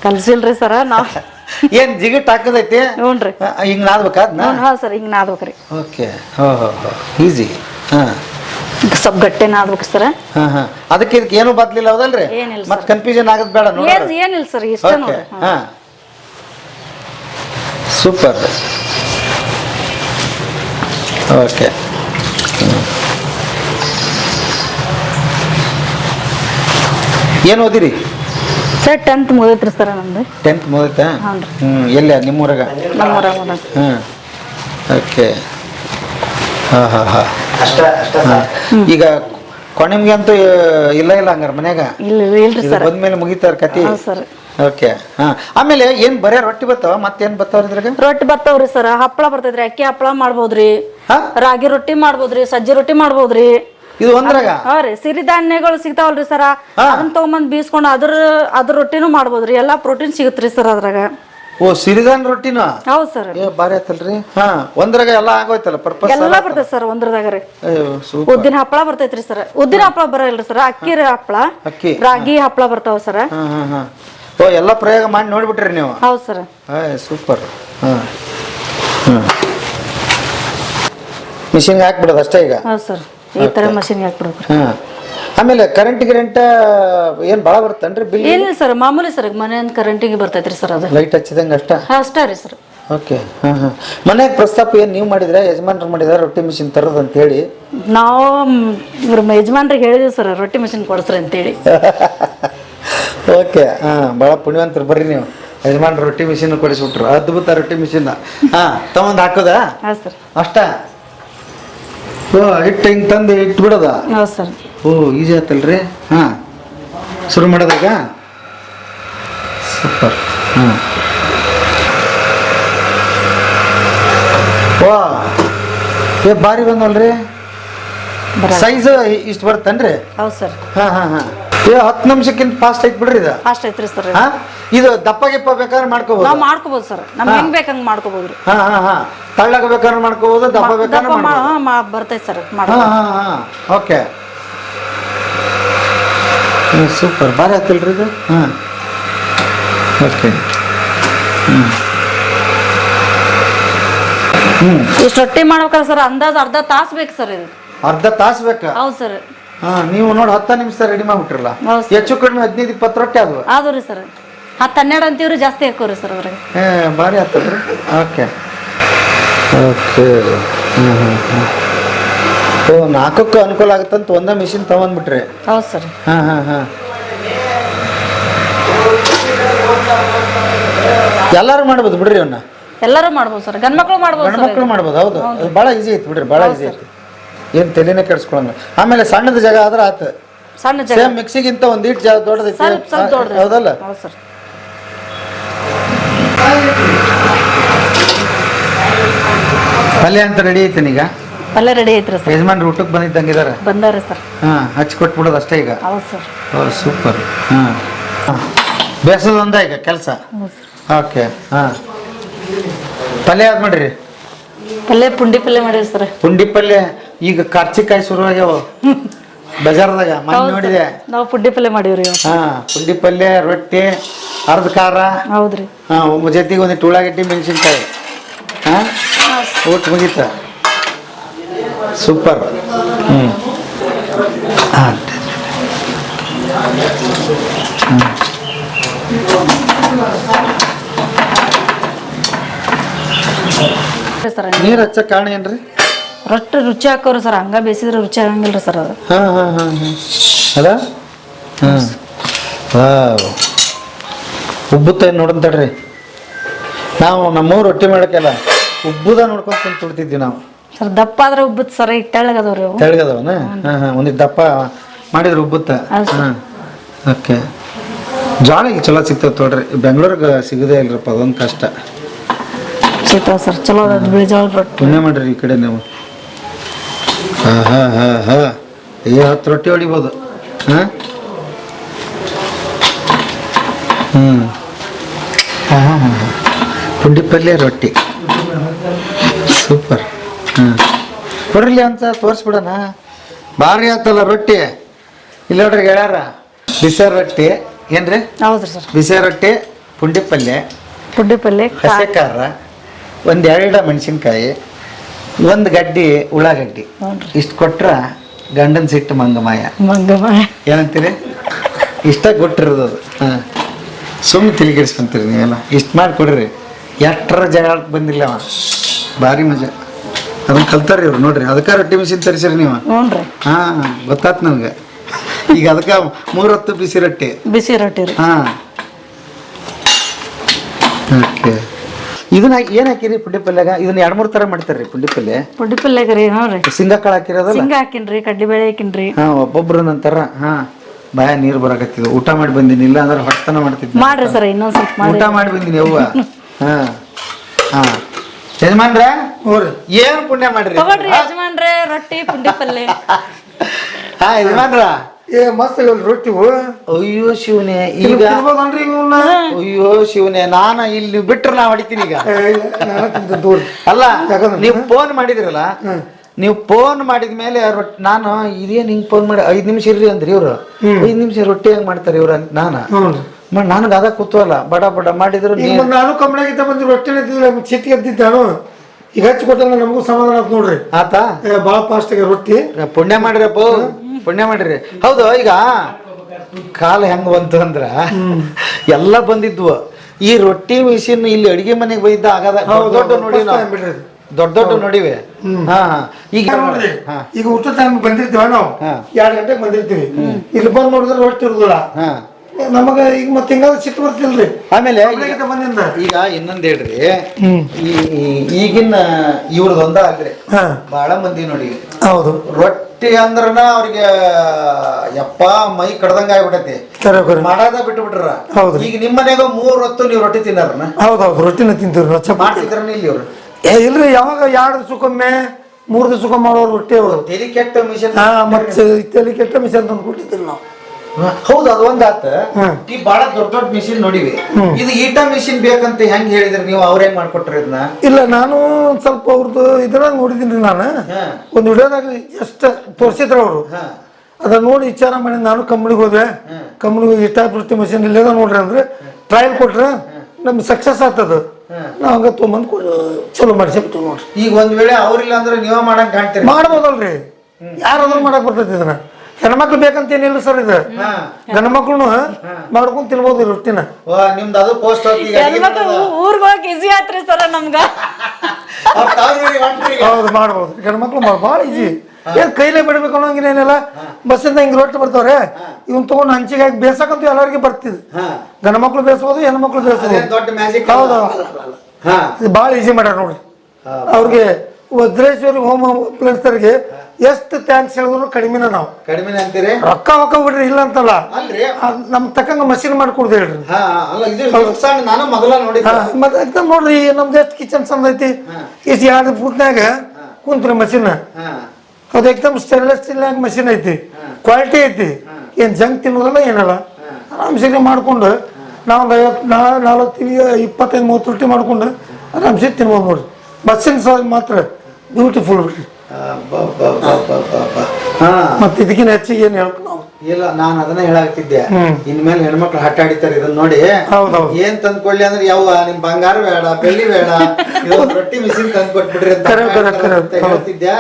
ಕಲ್ಸಿಲ್ರಿ ಸರ್ ನಾವ್ ಏನ್ ಜಿಗಿಟ್ ಹಾಕದೈತಿ? ಹ್ಞೂನ್ರಿ. ಹಿಂಗ್ ನಾದ್ಬೇಕಾ ಅದನ್ನ ಹ್ಞೂ ಹಾ ಸರ್ ಹಿಂಗ್ ನಾದ್ಬೇಕ್ರಿ. ಓಕೆ ಹೋ ಹೋ ಹೋ. ಈಸಿ ಹಾಂ. ಸ್ವಲ್ಪ ಗಟ್ಟಿ ನಾದ್ಬೇಕ್ರಿ ಸರ್. ಹಾಂ ಹಾಂ. ಅದಕ್ಕೆ ಇದಕ್ಕೆ ಏನು ಬದ್ಲಿಲ್ಲ ಹೌದಲ್ರಿ? ಏನಿಲ್ಲ ಮತ್ತೆ ಕನ್ಫ್ಯೂಷನ್ ಆಗೋದು ಬೇಡ ಏನ್ ನೋಡಿ ಏನಿಲ್ಲ ಸರ್ ಇಷ್ಟ ಓಕೆ ನೋಡ್ರಿ. ಹಾಂ. ಸೂಪರ್ ಓಕೆ ಏನು ಓದಿರಿ? ಸರ್ ಟೆಂತ್ ಮುಗಿದ್ರಿ ಸರ್ ನಮ್ದು ಟೆಂತ್ ಮುಗಿತಾ. ಹ್ಞೂ ಎಲ್ಲ ನಿಮ್ಮೂರಾಗ? ನಮ್ಮೂರ ಹ್ಞೂ ಓಕೆ ಹಾಂ ಹಾಂ ಹಾಂ. ಈಗ ಕೊನೆಮ್ಗೆ ಅಂತೂ ಇಲ್ಲ ಇಲ್ಲ ಹಂಗಾರ ಮನ್ಯಾಗ? ಇಲ್ಲ ಇಲ್ರಿ ಸರ್. ಬಂದ್ಮೇಲೆ ಮುಗಿತಾರ ಕತಿ? ಹೌದು ಸರ್. ಓಕೆ ಹಾಂ. ಆಮೇಲೆ ಏನ್ ಬರೇ ರೊಟ್ಟಿ ಬರ್ತಾವ? ಮತ್ತೇನ್ ಬರ್ತಾವ ಇದ್ರಾಗ? ರೊಟ್ಟಿ ಬರ್ತಾವ್ರಿ ಸರ್. ಹಪ್ಪಳ ಬರ್ತೈತ್ರಿ. ಅಕ್ಕಿ ಹಪ್ಪಳ ಮಾಡ್ಬೋದ್ರಿ. ಹಾ? ರಾಗಿ ರೊಟ್ಟಿ ಮಾಡ್ಬೋದ್ರಿ. ಸಜ್ಜಿ ರೊಟ್ಟಿ ಮಾಡ್ಬೋದ್ರಿ. ಇದು ಒಂದ್ರಾಗ? ಹಾ ರೀ. ಸಿರಿಧಾನ್ಯಗಳು ಸಿಗ್ತಾವಲ್ರಿ ಸರ್. ಅದನ್ನ ತಗೊಂಬಂದ್ ಬೀಸ್ಕೊಂಡು ಅದ್ರ ಅದ್ರ ರೊಟ್ಟಿನೂ ಮಾಡ್ಬೋದ್ರಿ. ಎಲ್ಲಾ ಪ್ರೋಟೀನ್ ಸಿಗುತ್ತೆ ಸರ್ ಅದ್ರಾಗ. ಓ ಸಿರಿಧಾನ್ ರೊಟ್ಟಿನ? ಹೌದು ಸರ್. ಏ ಬಾರಿ ಆತಲ್ರಿ. ಹಾ. ಒಂದ್ರಾಗ ಎಲ್ಲ ಆಗೋಯ್ತಲ್ಲ ಪರ್ಪಸ್ ಎಲ್ಲಾ ಬರ್ತೈತಿ ಸರ್ ಒಂದ್ರದಾಗ ರೀ ಉದ್ದಿನ ಹಪ್ಪಳ ಬರ್ತೈತ್ರಿ ಸರ್. ಉದ್ದಿನ ಹಪ್ಪಳ ಬರಲ್ರಿ ಸರ್ ಅಕ್ಕಿ ಹಪ್ಪಳ ಅಕ್ಕಿ. ರಾಗಿ ಹಪ್ಪಳ ಬರ್ತಾವ ಸರ್. ಹಾ ಹಾ ಹಾ. ಓ ಎಲ್ಲ ಪ್ರಯೋಗ ಮಾಡಿ ನೋಡ್ಬಿಟ್ರಿ ನೀವು? ಹೌದ್ ಸರ್. Hi super. ಹಾ. ಮಿಷಿನ್ಗೆ ಹಾಕ್ಬಿಡೋದು ಅಷ್ಟೇ ಈಗ? ಹೌದ್ ಸರ್. ಈ ತರ ಮಷಿನ್ಗೆ ಹಾಕ್ಬಿಡೋದು ಹಾಂ. ಆಮೇಲೆ ಕರೆಂಟ್ ಗಿರೆಂಟ್ ಏನು ಭಾಳ ಬರುತ್ತನ್ರಿ ಬಿಲ್ ಏನಿಲ್ಲ ಸರ್ ಮಾಮೂಲಿ ಸರ್ ಮನೆ ಕರೆಂಟಿಗೆ ಬರ್ತೈತ್ರಿ ಸರ್ ಅದು. ಲೈಟ್ ಹಚ್ಚಿದಂಗೆ ಅಷ್ಟ? ಅಷ್ಟೇ ರೀ ಸರ್. ಓಕೆ ಹಾಂ ಹಾಂ. ಮನೆಗೆ ಪ್ರಸ್ತಾಪ ಏನು ನೀವು ಮಾಡಿದ್ರೆ? ಯಜಮಾನ್ರು ಮಾಡಿದ್ರೆ ರೊಟ್ಟಿ ಮಿಷಿನ್ ತರೋದು ಅಂತ ಹೇಳಿ ನಾವು ಮ್, ಯಜಮಾನ್ರಿಗೆ ಹೇಳಿದ್ವಿ ಸರ್ ರೊಟ್ಟಿ ಮಷಿನ್ ಕೊಡಿಸ್ರಿ ಅಂತೇಳಿ. ಓಕೆ ಹಾಂ ಭಾಳ ಪುಣ್ಯವಂತರು ಬರ್ರಿ ನೀವು. ಯಜಮಾನ್ ರೊಟ್ಟಿ ಮಿಷಿನ್ ಕೊಡಿಸ್ಬಿಟ್ರು. ಅದ್ಭುತ ರೊಟ್ಟಿ ಮಿಷಿನ್ ಹಾಂ ತಗೊಂಡು ಹಾಕೋದಾ? ಹಾಂ ಸರ್. ಅಷ್ಟ? ಓ ಹಿಟ್ಟು ಹಿಂಗೆ ತಂದು ಇಟ್ಬಿಡೋದ? ಹಾಂ ಹೌದು ಸರ್. ಓ ಈಜಿ ಆತಲ್ರಿ? ಹಾಂ. ಶುರು ಮಾಡೋದಾಗ ಸೂಪರ್. ಹಾಂ. ಓ ಏ ಭಾರಿ ಬಂದವಲ್ರಿ? ಸೈಜ್ ಇಷ್ಟು ಬರುತ್ತನ್ರಿ? ಹೌದು ಸರ್. ಹಾಂ ಹಾಂ ಹಾಂ. ಏ ಹತ್ತು ನಿಮಿಷಕ್ಕಿಂತ ಫಾಸ್ಟ್ ಐತೆ ಬಿಡ್ರಿ ಇದು. ಫಾಸ್ಟ್ ಐತ್ರಿ ಸರ್ ಹಾಂ? ಇದು ದಪ್ಪ ಗಿಪ್ಪ ಬೇಕಾದ್ರೆ ಮಾಡ್ಕೋಬೋದು. ನಾವು ಮಾಡ್ಕೋಬೋದು ಸರ್. ನಮ್ಗೆ ಹೆಂಗ್ ಬೇಕಂಗ್ ಮಾಡ್ಕೋಬೋದ್ರಿ. ಹಾಂ ಹಾಂ ಹಾಂ. ತಳ್ಳಗ ಬೇಕಾದ್ರೆ ಮಾಡ್ಕೋಬೋದು ದಪ್ಪ ಬೇಕಾದ್ರೆ ಮಾಡ್ಕೋಬೋದು. ಬರ್ತೈತೆ ಸರ್ ಮಾಡ ಹಾಂ ಹಾಂ ಹಾಂ. ಓಕೆ. ಸೂಪರ್ ಭಾರಿ ಆತಲ್ರಿ ಇದು? ಹಾಂ. ಓಕೆ. ಹ್ಞೂ ಹ್ಞೂ ಇಷ್ಟು ರೊಟ್ಟಿ ಮಾಡ್ಬೇಕಾದ್ರೆ ಸರ್ ಅಂದಾಜು ಅರ್ಧ ತಾಸು ಬೇಕು ಸರ್ ಇದು. ಅರ್ಧ ತಾಸು ಬೇಕಾ? ಹೌದು ಸರ್. ಹಾಂ ನೀವು ನೋಡಿ ಹತ್ತು ನಿಮಿಷ ರೆಡಿ ಮಾಡ್ಬಿಟ್ರಲ್ಲ. ಹೌದು ಸರ್. ಹೆಚ್ಚು ಕಡಿಮೆ ಹದಿನೈದು ಇಪ್ಪತ್ತು ರೊಟ್ಟಿ ಅದು ಅದು ರೀ ಸರ್. ಹತ್ತು ಹನ್ನೆರಡು ಅಂತೀವ್ರಿ ಜಾಸ್ತಿ ಹಾಕೋರಿ ಸರ್ ಅವ್ರಿಗೆ. ಏ ಭಾರಿ ಆಗ್ತದ್ರಿ ಓಕೆ. ಓಕೆ. ಹ್ಞೂ ಹ್ಞೂ ಹ್ಞೂ ಓ ನಾಲ್ಕಕ್ಕೂ ಅನುಕೂಲ ಆಗುತ್ತಂತ ಒಂದೇ ಮಿಷಿನ್ ತಗೊಂಡ್ಬಿಟ್ರಿ. ಹೌದು ಸರ್. ಹಾಂ ಹಾಂ ಹಾಂ. ಎಲ್ಲರೂ ಮಾಡ್ಬೋದು ಬಿಡ್ರಿ ಅವನ್ನ ಎಲ್ಲರೂ ಮಾಡ್ಬೋದು ಸರ್. ಗಂಡ್ಮಕ್ಳು ಮಾಡ್ಬೋದು ಸರ್ ಮಕ್ಕಳು ಮಾಡ್ಬೋದು ಹೌದು. ಅದು ಭಾಳ ಈಸಿ ಐತಿ ಬಿಡ್ರಿ ಭಾಳ ಈಸಿ ಐತಿ. ಏನು ತಲೆನೇ ಕೆಡ್ಸ್ಕೊಳಂಗ ಆಮೇಲೆ ಸಣ್ಣದ ಜಾಗ ಆದ್ರೆ ಆತು ಸಣ್ಣ ಜಾಗ. ಸೇಮ್ ಮಿಕ್ಸಿಗಿಂತ ಒಂದು ಇಟ್ ಜಾಗ ದೊಡ್ಡದೈತಿ ಸ್ವಲ್ಪ ಸ್ವಲ್ಪ ದೊಡ್ಡದು ಹೌದಲ್ಲ? ಹೌದು ಸರ್. ಪಲ್ಯ ಅಂತ ರೆಡಿ ಐತೆ ಈಗ? ಪಲ್ಯ ರೆಡಿ ಐತ್ರಿ ಸರ್ ಯಜಮಾನ್ ಊಟಕ್ಕೆ ಬಂದಿದ್ದಂಗಿದಾರೆ? ಬಂದಾರೆ ಸರ್ ಹಾಂ ಹಚ್ಚಿ ಕೊಟ್ಬಿಡೋದು ಅಷ್ಟೇ ಈಗ. ಹೌದು ಸರ್ ಓ ಸೂಪರ್ ಹಾಂ. ಬೇಸದ ಒಂದ ಈಗ ಕೆಲಸ? ಓಕೆ ಹಾಂ. ಪಲ್ಯ ಯಾವ್ದು ಮಾಡ್ರಿ? ಪಲ್ಯ ಪುಂಡಿ ಪಲ್ಯ ಮಾಡಿರಿ ಸರ್ ಪುಂಡಿ ಪಲ್ಯ ಈಗ ಕಾರ್ಚಿಕಾಯಿ ಶುರುವಾಗ್ಯಾವ ಬಜಾರ್ದಾಗ ಮನೆ ನೋಡಿದೆ. ನಾವು ಪುಂಡಿ ಪಲ್ಲೆ ಮಾಡಿವ್ರಿ. ಹಾ ಪುಂಡಿ ಪಲ್ಯ ರೊಟ್ಟಿ ಅರ್ಧ ಖಾರ. ಹೌದ್ರಿ ಹಾ ಜೊತೆಗೆ ಒಂದಿಟ್ಟು ಉಳ್ಳಾಗಡ್ಡಿ ಮೆಣಸಿನ್ಕಾಯಿ. ಹಾ? ಊಟ ಮುಗೀತ? ಸೂಪರ್ ಹ್ಞೂ ಹಾಂ ಸರ್ ನೀರು ಹಚ್ಚ ಕಾರಣ ಏನ್ರಿ? ರೊಟ್ಟಿ ರುಚಿ ಹಾಕೋರು ಸರ್ ಹಂಗ ಬೇಯಿಸಿದ್ರೆ ರುಚಿ ಆಗಂಗಿಲ್ರಿ ಸರ್ ಅದು. ಹಾಂ ಹಾಂ ಹಾಂ ಹಾಂ. ಅದ ಹಾಂ ವಾವ್. ಉಬ್ಬುತ್ತ ನೋಡೋಣ ತಡ್ರಿ ನಾವು ನಮ್ಮೂರು ರೊಟ್ಟಿ ಮಾಡಕ್ಕೆಲ್ಲ ಉಬ್ಬುದ ನೋಡ್ಕೊಂತ ಕುಂತ್ಬಿಡ್ತಿದ್ವಿ ನಾವು. ಸರ್ ದಪ್ಪ ಆದ್ರೆ ಉಬ್ಬತ್ ಸರ್ ಈಗ ತೆಳ್ಳಗದವ್ರಿ ಅವು ತೆಳಗದವನ ಹಾಂ. ಹಾಂ ಒಂದಿಟ್ಟು ದಪ್ಪ ಮಾಡಿದ್ರೆ ಉಬ್ಬುತ್ತ. ಹೌದು ಹಾಂ. ಓಕೆ. ಜೋಳ ಈಗ ಚಲೋ ಸಿಗ್ತದೆ ತೊಗೊಳ್ರಿ ಬೆಂಗಳೂರಿಗೆ ಸಿಗೋದೇ ಇಲ್ರಪ್ಪ ಅದೊಂದು ಕಷ್ಟ. ಸಿಗ್ತಾವ ಸರ್ ಚಲೋ ಅದ ಬಿಳಿ ಜೋಳ ರೊಟ್ಟಿ. ಪುಣ್ಯ ಮಾಡ್ರಿ ಈ ಕಡೆ ನೀವು. ಹಾಂ ಹಾಂ ಹಾಂ ಹಾಂ. ಈ ಹತ್ತು ರೊಟ್ಟಿ ಹೊಡಿಬೋದು. ಹಾಂ? ಹ್ಞೂ ಹಾಂ ಹಾಂ ಹಾಂ. ಪುಂಡಿ ಪಲ್ಯ ರೊಟ್ಟಿ. ಸೂಪರ್. ಹಾಂ ಕೊಡ್ರಿ ಅಂತ ತೋರಿಸ್ಬಿಡೋಣ. ಭಾರಿ ಆತಲ್ಲ ರೊಟ್ಟಿ. ಇಲ್ಲ ನೋಡ್ರಿ ಗೆಳ್ಯಾರ ಬಿಸಿ ರೊಟ್ಟಿ. ಏನ್ರಿ? ಹೌದ್ರಿ ಸರ್. ಬಿಸಿ ರೊಟ್ಟಿ ಪುಂಡಿ ಪಲ್ಯ ಪುಂಡಿ ಪಲ್ಯ ಹಸೆ ಖಾರ ಒಂದು ಎರಡು ಮೆಣಸಿನ್ಕಾಯಿ ಒಂದು ಗಡ್ಡಿ ಉಳ್ಳಾಗಡ್ಡಿ. ಇಷ್ಟು ಕೊಟ್ರ ಗಂಡನ ಸಿಟ್ಟು ಮಂಗಮಾಯ. ಮಂಗಮಾಯ. ಏನಂತೀರಿ? ಇಷ್ಟ ಕೊಟ್ಟಿರೋದು ಅದು. ಹಾಂ. ಸುಮ್ಮನೆ ನೀವು ನೀವೆಲ್ಲ. ಇಷ್ಟು ಮಾಡಿ ಕೊಡ್ರಿ ಎಷ್ಟರ ಜಗಳಕ್ಕೆ ಬಂದಿಲ್ಲ ಅವ. ಭಾರಿ ಮಜಾ. ಅದನ್ನ ಕಲ್ತಾರ್ರಿ ಇವ್ರು ನೋಡ್ರಿ. ಅದಕ್ಕೆ ರೊಟ್ಟಿ ಮಿಷಿನ್ ತರಿಸಿರಿ ನೀವು. ಹ್ಞೂನ್ರಿ ಹಾಂ ಗೊತ್ತಾತ್ ನಮ್ಗೆ. ಈಗ ಅದಕ್ಕ ಮೂರೊತ್ತು ಬಿಸಿ ರೊಟ್ಟಿ. ಬಿಸಿ ರೊಟ್ಟಿ ಹಾ ಹಾಂ. ಓಕೆ. ಇದನ್ನ ಏನ್ ಹಾಕಿರಿ ಪುಂಡಿ ಪಲ್ಯಾಗ? ಇದನ್ನ ಎರಡು ಮೂರು ತರ ಮಾಡ್ತಾರ್ರಿ ಪುಂಡಿ ಪಲ್ಯ. ಪುಡಿ ಪಲ್ಲೆಗ ರೀ ಹ್ಞೂ ರೀ. ಹಾಕಿರೋದಲ್ಲ? ಹಿಂಗ ಹಾಕಿನ್ರಿ ಕಡ್ಲಿಬೇಳೆ ಹಾಕಿನ್ರಿ. ಹಾಂ ಒಬ್ಬೊಬ್ರು ನಂತರ ಹಾ. ಬಾಯ ನೀರು ಬರಾಕತ್ತಿದ್ವು. ಊಟ ಮಾಡಿ ಬಂದೀನಿ ಇಲ್ಲ ಅಂದ್ರೆ ಹೊಟ್ಟತನ ಮಾಡ್ತಿದ್ವಿ ಮಾಡ್ರಿ ಸರ್ ಇನ್ನೊಂದ್ ಸ್ವಲ್ಪ ಊಟ ಮಾಡಿ ಬಂದೀನಿ ಅವ್ವ. ಹಾ ಹಾಂ. ಯಜಮಾನ್ರ? ಏನ್ ಪುಣ್ಯ ಮಾಡ್ರಿ? ತಗೊಳ್ರಿ ಯಜಮಾನ್ರೆ ರೊಟ್ಟಿ ಪುಂಡಿ ಪಲ್ಲೆ. ಹಾ ಯಜಮಾನ್ರ? ಏ ಮಸ್ತ್ ರೊಟ್ಟಿ ಅಯ್ಯೋ ಶಿವನೇ ಈಗ ಇವನ್ನ ಅಯ್ಯೋ ಶಿವನೇ ನಾನು ಇಲ್ಲಿ ಬಿಟ್ರೆ ನಾ ಹೊಡಿತೀನಿ ಈಗ. ಅಲ್ಲ ನೀವು ಫೋನ್ ಮಾಡಿದ್ರಲ್ಲ? ನೀವು ಫೋನ್ ಮಾಡಿದ ಮೇಲೆ ರೊಟ್ಟಿ ನಾನು ಇದೇನು ಹಿಂಗೆ ಫೋನ್ ಮಾಡಿ ಐದ್ ನಿಮಿಷ ಇರ್ರಿ ಅಂದ್ರಿ ಇವ್ರು. ಐದ್ ನಿಮಿಷ ರೊಟ್ಟಿ ಹೆಂಗ್ ಮಾಡ್ತಾರೆ ಇವ್ರ ನಾನು? ನನಗೆ ಅದ ಕೂತವಲ್ಲ ಬಡ ಬಡ ಮಾಡಿದ್ರು ಈಗ ನೀ ಮತ್ತೆ ನಾನು ಕಂಪ್ನಿಯಾಗಿದ್ದ ಬಂದು ರೊಟ್ಟಿನ ತಿಂದಿಲ್ಲ ಎದ್ದಿದ್ದ ನಾನು. ಈಗ ಹಚ್ಚಿ ಕೊಟ್ಟಲ್ಲ ನಮಗೂ ಸಮಾಧಾನ ಆಯ್ತು ನೋಡ್ರಿ. ಆತ? ಏ, ಭಾಳ ಆಗಿ ರೊಟ್ಟಿ. ಪುಣ್ಯ ಮಾಡಿರಪ್ಪ ಪುಣ್ಯ ಮಾಡಿರಿ. ಹೌದು ಈಗ ಕಾಲ ಹೆಂಗ್ ಬಂತು ಅಂದ್ರ ಎಲ್ಲ ಬಂದಿದ್ವು. ಈ ರೊಟ್ಟಿ ಮಿಷಿನ್ ಇಲ್ಲಿ ಅಡಿಗೆ ಮನೆಗೆ ಬೈದ ಆಗದ. ದೊಡ್ಡ ನೋಡಿ first time ಬಿಡ್ರಿ ಅದು. ದೊಡ್ಡ ದೊಡ್ಡ ನೋಡಿವೆ. ಹಾ ಹಾ. ಈಗ ನೋಡ್ರಿ ಹಾ. ಈಗ ಊಟ ಟೈಮ್ ಬಂದಿರ್ತೀವ ನಾವು? ಹಾ. ಎರಡು ಗಂಟೆಗೆ ಬಂದಿರ್ತೀವಿ. ಇಲ್ಲಿ ಬಂದು ನೋಡಿದ್ರೆ ರೊಟ್ಟಿ ಇರುದಿಲ್ಲ. ಹಾ. ನಮಗ ಈಗ ಮತ್ತೆ ಹಿಂಗಾದ್ರೆ ಸಿಟ್ಟು ಬರ್ತಿಲ್ರಿ ಆಮೇಲೆ ಈಗ- ಬಂದಿಂದ. ಈಗ ಇನ್ನೊಂದ್ ಹೇಳ್ರಿ. ಹ್ಮ್. ಈ ಈ- ಈಗಿನ ಇವ್ರದ್ದು ಒಂದ ಆಗ್ರಿ ಹಾ. ಬಹಳ ಮಂದಿ ನೋಡಿ. ಹೌದು. ರೊಟ್ಟಿ ಅಂದ್ರನ ಅವ್ರಿಗೆ ಯಪ್ಪ ಮೈ ಕಡ್ದಂಗ ಆಗ್ಬಿಟ್ಟೈತಿ. ಕರೆ ಕರೆ ಮಾಡಾದ ಬಿಟ್ಟು ಬಿಟ್ರ ಹೌದು. ಈಗ ನಿಮ್ಮ ಮನೆಗ ಮೂರ್ ಹೊತ್ತು ನೀವು ರೊಟ್ಟಿ ತಿನ್ನಾರನ ಹೌದು ಹೌದು. ರೊಟ್ಟಿನ ತಿಂತೀವಿ ನಾವು ಚಪಾತಿ ಮಾಡ್ತಿದ್ರನ ಇಲ್ಲಿ ಅವ್ರು ಏ ಇಲ್ರಿ ಯಾವಾಗ ಎರಡು ದಿವಸಕ್ಕೊಮ್ಮೆ ಮೂರು ದಿವಸಕ್ಕೊಮ್ಮೆ ಮಾಡೋರು ರೊಟ್ಟಿ ಅವರು. ತೆಲಿ ಕೆಟ್ಟ ಮಿಷನ್ ಹಾ ಮತ್ತೆ ತಲೆ ಕೆಟ್ಟ ಮಿಷನ್ ತಂದು ಕೊಟ್ಟಿದ್ರು ನಾವು. ಹೌದು ಅದು ಒಂದಾತ. ಈ ಬಹಳ ದೊಡ್ಡ ದೊಡ್ಡ ಮಿಷಿನ್ ನೋಡಿವಿ. ಇದು ಈಟ ಮಿಷಿನ್ ಬೇಕಂತ ಹೆಂಗ್ ಹೇಳಿದ್ರಿ ನೀವು? ಅವ್ರ ಹೆಂಗ್ ಮಾಡ್ಕೊಟ್ರಿ ಇದನ್ನ ಇಲ್ಲ ನಾನು ಸ್ವಲ್ಪ ಅವ್ರದ್ದು ಇದ್ರಾಗ ನೋಡಿದ್ದೀನಿ ನಾನು. ಒಂದು ವಿಡಿಯೋದಾಗ ಎಷ್ಟು ತೋರಿಸಿದ್ರು ಅವರು. ಅದನ್ನ ನೋಡಿ ವಿಚಾರ ಮಾಡಿ ನಾನು ಕಂಪ್ನಿಗೆ ಹೋದೆ. ಕಂಪ್ನಿಗೆ ಹೋಗಿ ಇಷ್ಟ ಪ್ರತಿ ಮಷಿನ್ ಇಲ್ಲದ ನೋಡ್ರಿ ಅಂದ್ರೆ ಟ್ರಯಲ್ ಕೊಟ್ರೆ ನಮ್ಗೆ ಸಕ್ಸಸ್ ಆಗ್ತದ. ನಾವು ಹಂಗ ತೊಗೊಂಬಂದು ಚಲೋ ಮಾಡಿಸಿಬಿಟ್ಟು ನೋಡ್ರಿ. ಈಗ ಒಂದ್ ವೇಳೆ ಅವ್ರಿಲ್ಲ ಅಂದ್ರೆ ನೀವ ಮಾಡಕ್ ಕಾಣ್ತೀರಿ. ಮಾಡ್ಬೋದಲ್ರಿ. ಯಾರಾದ್ರೂ ಮಾಡಕ್ ಬರ್ತೈತಿ ಇದನ್ನ. ಹೆಣ್ಮಕ್ಳು ಬೇಕಂತ ಏನಿಲ್ಲ ಸರ್ ಇದು ಗಂಡ ಮಕ್ಳು ಮಾಡ್ಕೊಂಡ್ ತಿನ್ಬೋದು ರೊಟ್ಟಿನ ಓ, ನಿಮ್ದು ಅದು ಪೋಸ್ಟ್ ಈಗ ಹೆಣ್ಮಕ್ಳು ಊರ್ಗ್ ಹೋಗಕ್ ಈಸಿ ಆತ್ರಿ ಸರ್ ನಮ್ಗ ಹೌದು ಮಾಡ್ಬೋದು ಗಂಡ ಮಕ್ಳು ಭಾಳ ಈಜಿ ಏನ್ ಕೈಲೇ ಬಿಡ್ಬೇಕು ಅನ್ನೋಂಗಿಲ್ಲ ಏನಿಲ್ಲ ಬಸ್ಸಿಂದ ಹಿಂಗ್ ರೊಟ್ಟಿ ಬರ್ತಾವ್ರೆ ಇವನ್ ತಗೊಂಡ್ ಹಂಚಿಗೆ ಹಾಕಿ ಬೇಸಕಂತೂ ಎಲ್ಲರಿಗೆ ಬರ್ತಿದ್ ಹಾ ಗಂಡ ಮಕ್ಳು ಬೇಸಬಹುದು ಹೆಣ್ಣು ಮಕ್ಳು ಮ್ಯಾಜಿಕ್ ಹೌದು ಹಾ ಇದು ಭಾಳ ಈಜಿ ಮಾಡ್ಯಾರ ನೋಡ್ರಿ ಅವ್ರಿಗೆ ವಜ್ರೇಶ್ವರಿ ಹೋಮ್ ಅಪ್ಲೈನ್ಸರ್ಗೆ ಎಷ್ಟು ಥ್ಯಾಂಕ್ಸ್ ಹೇಳಿದ್ರು ಕಡಿಮೆನ ನಾವು. ಕಡಿಮೆ ಅಂತೀರಿ? ರೊಕ್ಕ ರೊಕ್ಕ ಬಿಡ್ರಿ ಇಲ್ಲ ಅಂತಲ್ಲ. ಅಲ್ರಿ? ಅದ್ ನಮ್ ತಕ್ಕಂಗ ಮಷಿನ್ ಮಾಡ್ಕೊಡ್ದು ಹೇಳ್ರಿ. ಹಾ ಅಲ್ಲ ಇದು ಸಣ್ಣ ನಾನು ಮೊದಲ ನೋಡಿದ್ದೆ. ಮತ್ತೆ ಎಕ್ದಮ್ ನೋಡ್ರಿ ನಮ್ದು ಎಷ್ಟು ಕಿಚನ್ ಸಂದೈತಿ ಐತಿ? ಇಷ್ಟು ಎರಡು ಫುಟ್ನಾಗ ಕುಂತ್ರಿ ಮಷಿನ್ ಅದು ಎಕ್ದಮ್ ಸ್ಟೇನ್ಲೆಸ್ ಸ್ಟೀಲ್ ಮಷಿನ್ ಐತಿ. ಕ್ವಾಲಿಟಿ ಐತಿ. ಏನು ಜಂಕ್ ತಿನ್ನೋದಲ್ಲ ಏನಲ್ಲ. ಆರಾಮ್ಸೆ ಮಾಡ್ಕೊಂಡು ನಾವು ಐವತ್ತು ನಾ ನಲ್ವತ್ತು ಇಪ್ಪತ್ತೈದು ಮೂವತ್ತು ರೊಟ್ಟಿ ಮಾಡ್ಕೊಂಡು ಆರಾಮ್ಸೆ ತಿನ್ಬೋದು ನೋಡ್ರಿ. ಮಷಿನ್ ಸಹ ಮಾತ್ರ ಬ್ಯೂಟಿಫುಲ್ ಮತ್ತೆ ಇದಕ್ಕಿಂತ ಹೆಚ್ಚಿಗೆ ಏನು ಹೇಳ್ಕೊ ಇಲ್ಲ ನಾನು ಅದನ್ನ ಹೇಳಾಗ್ತಿದ್ದೆ. ಇನ್ಮೇಲೆ ಹೆಣ್ಮಕ್ಳು ಹಠ ಆಡಿತಾರೆ ಇದನ್ನ ನೋಡಿ. ಏನ್ ತಂದ್ಕೊಳ್ಳಿ ಅಂದ್ರೆ ಯಾವ ನಿಮ್ ಬಂಗಾರ ಬೇಡ ಬೆಳ್ಳಿ ಬೇಡ ರೊಟ್ಟಿ ಮಿಷಿನ್ ತಂದ್ಕೊಟ್ಬಿಡ್ರಿ ಅಂತ ಕರೆ, ಕರೆ, ಕರೆ. ಅಂತ ಹೇಳ್ತಿದ್ದೆ.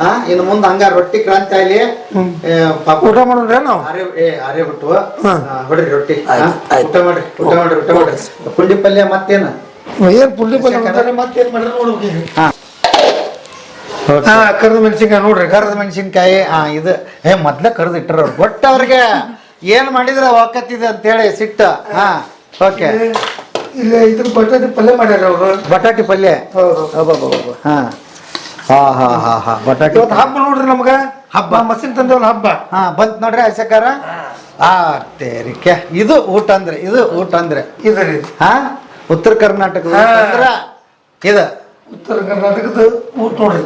ಹಾ ಇನ್ನು ಮುಂದೆ ಹಂಗ ರೊಟ್ಟಿ ಕ್ರಾಂತಿ ಆಗ್ಲಿ ಏ, ಪಾಪ ಊಟ ಮಾಡೋಣ್ರಿ ನಾವು? ಅರೆ ಏ ಆರೆ ಬಿಟ್ಟು. ಹೊಡ್ರಿ ರೊಟ್ಟಿ? ಊಟ ಮಾಡ್ರಿ ಊಟ ಮಾಡ್ರಿ ಊಟ ಮಾಡ್ರಿ. ಪುಂಡಿ ಪಲ್ಯ ಮತ್ತೇನ? ಏನ್ ಪುಂಡಿ ಪಲ್ಯ ಮತ್ತೇನ್ ಮಾಡ್ರಿ ನೋಡ್ಬೇಕು ಕರ್ದ ಮೆಣಸಿನ್ಕಾಯಿ ನೋಡ್ರಿ ಕರ್ದ ಮೆಣಸಿನ್ಕಾಯಿ ಆ ಇದು. ಏ ಮೊದ್ಲ ಕರ್ದು ಇಟ್ಟರ ಅವ್ರು. ಒಟ್ಟು ಅವ್ರಿಗೆ ಏನ್ ಮಾಡಿದ್ರೆ ಅಂತ ಅಂತೇಳಿ ಸಿಟ್ಟು. ಹಾ ಓಕೆ. ಇಲ್ಲಿ ಇದ್ರ ಬಟಾಟಿ ಪಲ್ಯ ಮಾಡ್ಯಾರ ಅವರು. ಬಟಾಟಿ ಪಲ್ಯ. ಹಾ. ಹಾ ಹಾ ಹಾ ಹಾ ಬಟಾಟಿ ಇವತ್ತು ಹಬ್ಬ ನೋಡ್ರಿ ನಮ್ಗ? ಹಬ್ಬ? ಮಸಿನ್ ತಂದೇವಲ್ಲ ಹಬ್ಬ. ಹಾ ಬಂತ್ ನೋಡ್ರಿ ಅಶಕಾರ ಆ ತೇರಿಕೆ. ಇದು ಊಟ ಅಂದ್ರೆ ಇದು ಊಟ ಅಂದ್ರೆ. ಇದರಿ ಹಾ ಉತ್ತರ ಕರ್ನಾಟಕದ ಅಂದ್ರೆ ಅಂದ್ರ ಇದು. ಉತ್ತರ ಕರ್ನಾಟಕದ ಊಟ ನೋಡ್ರಿ.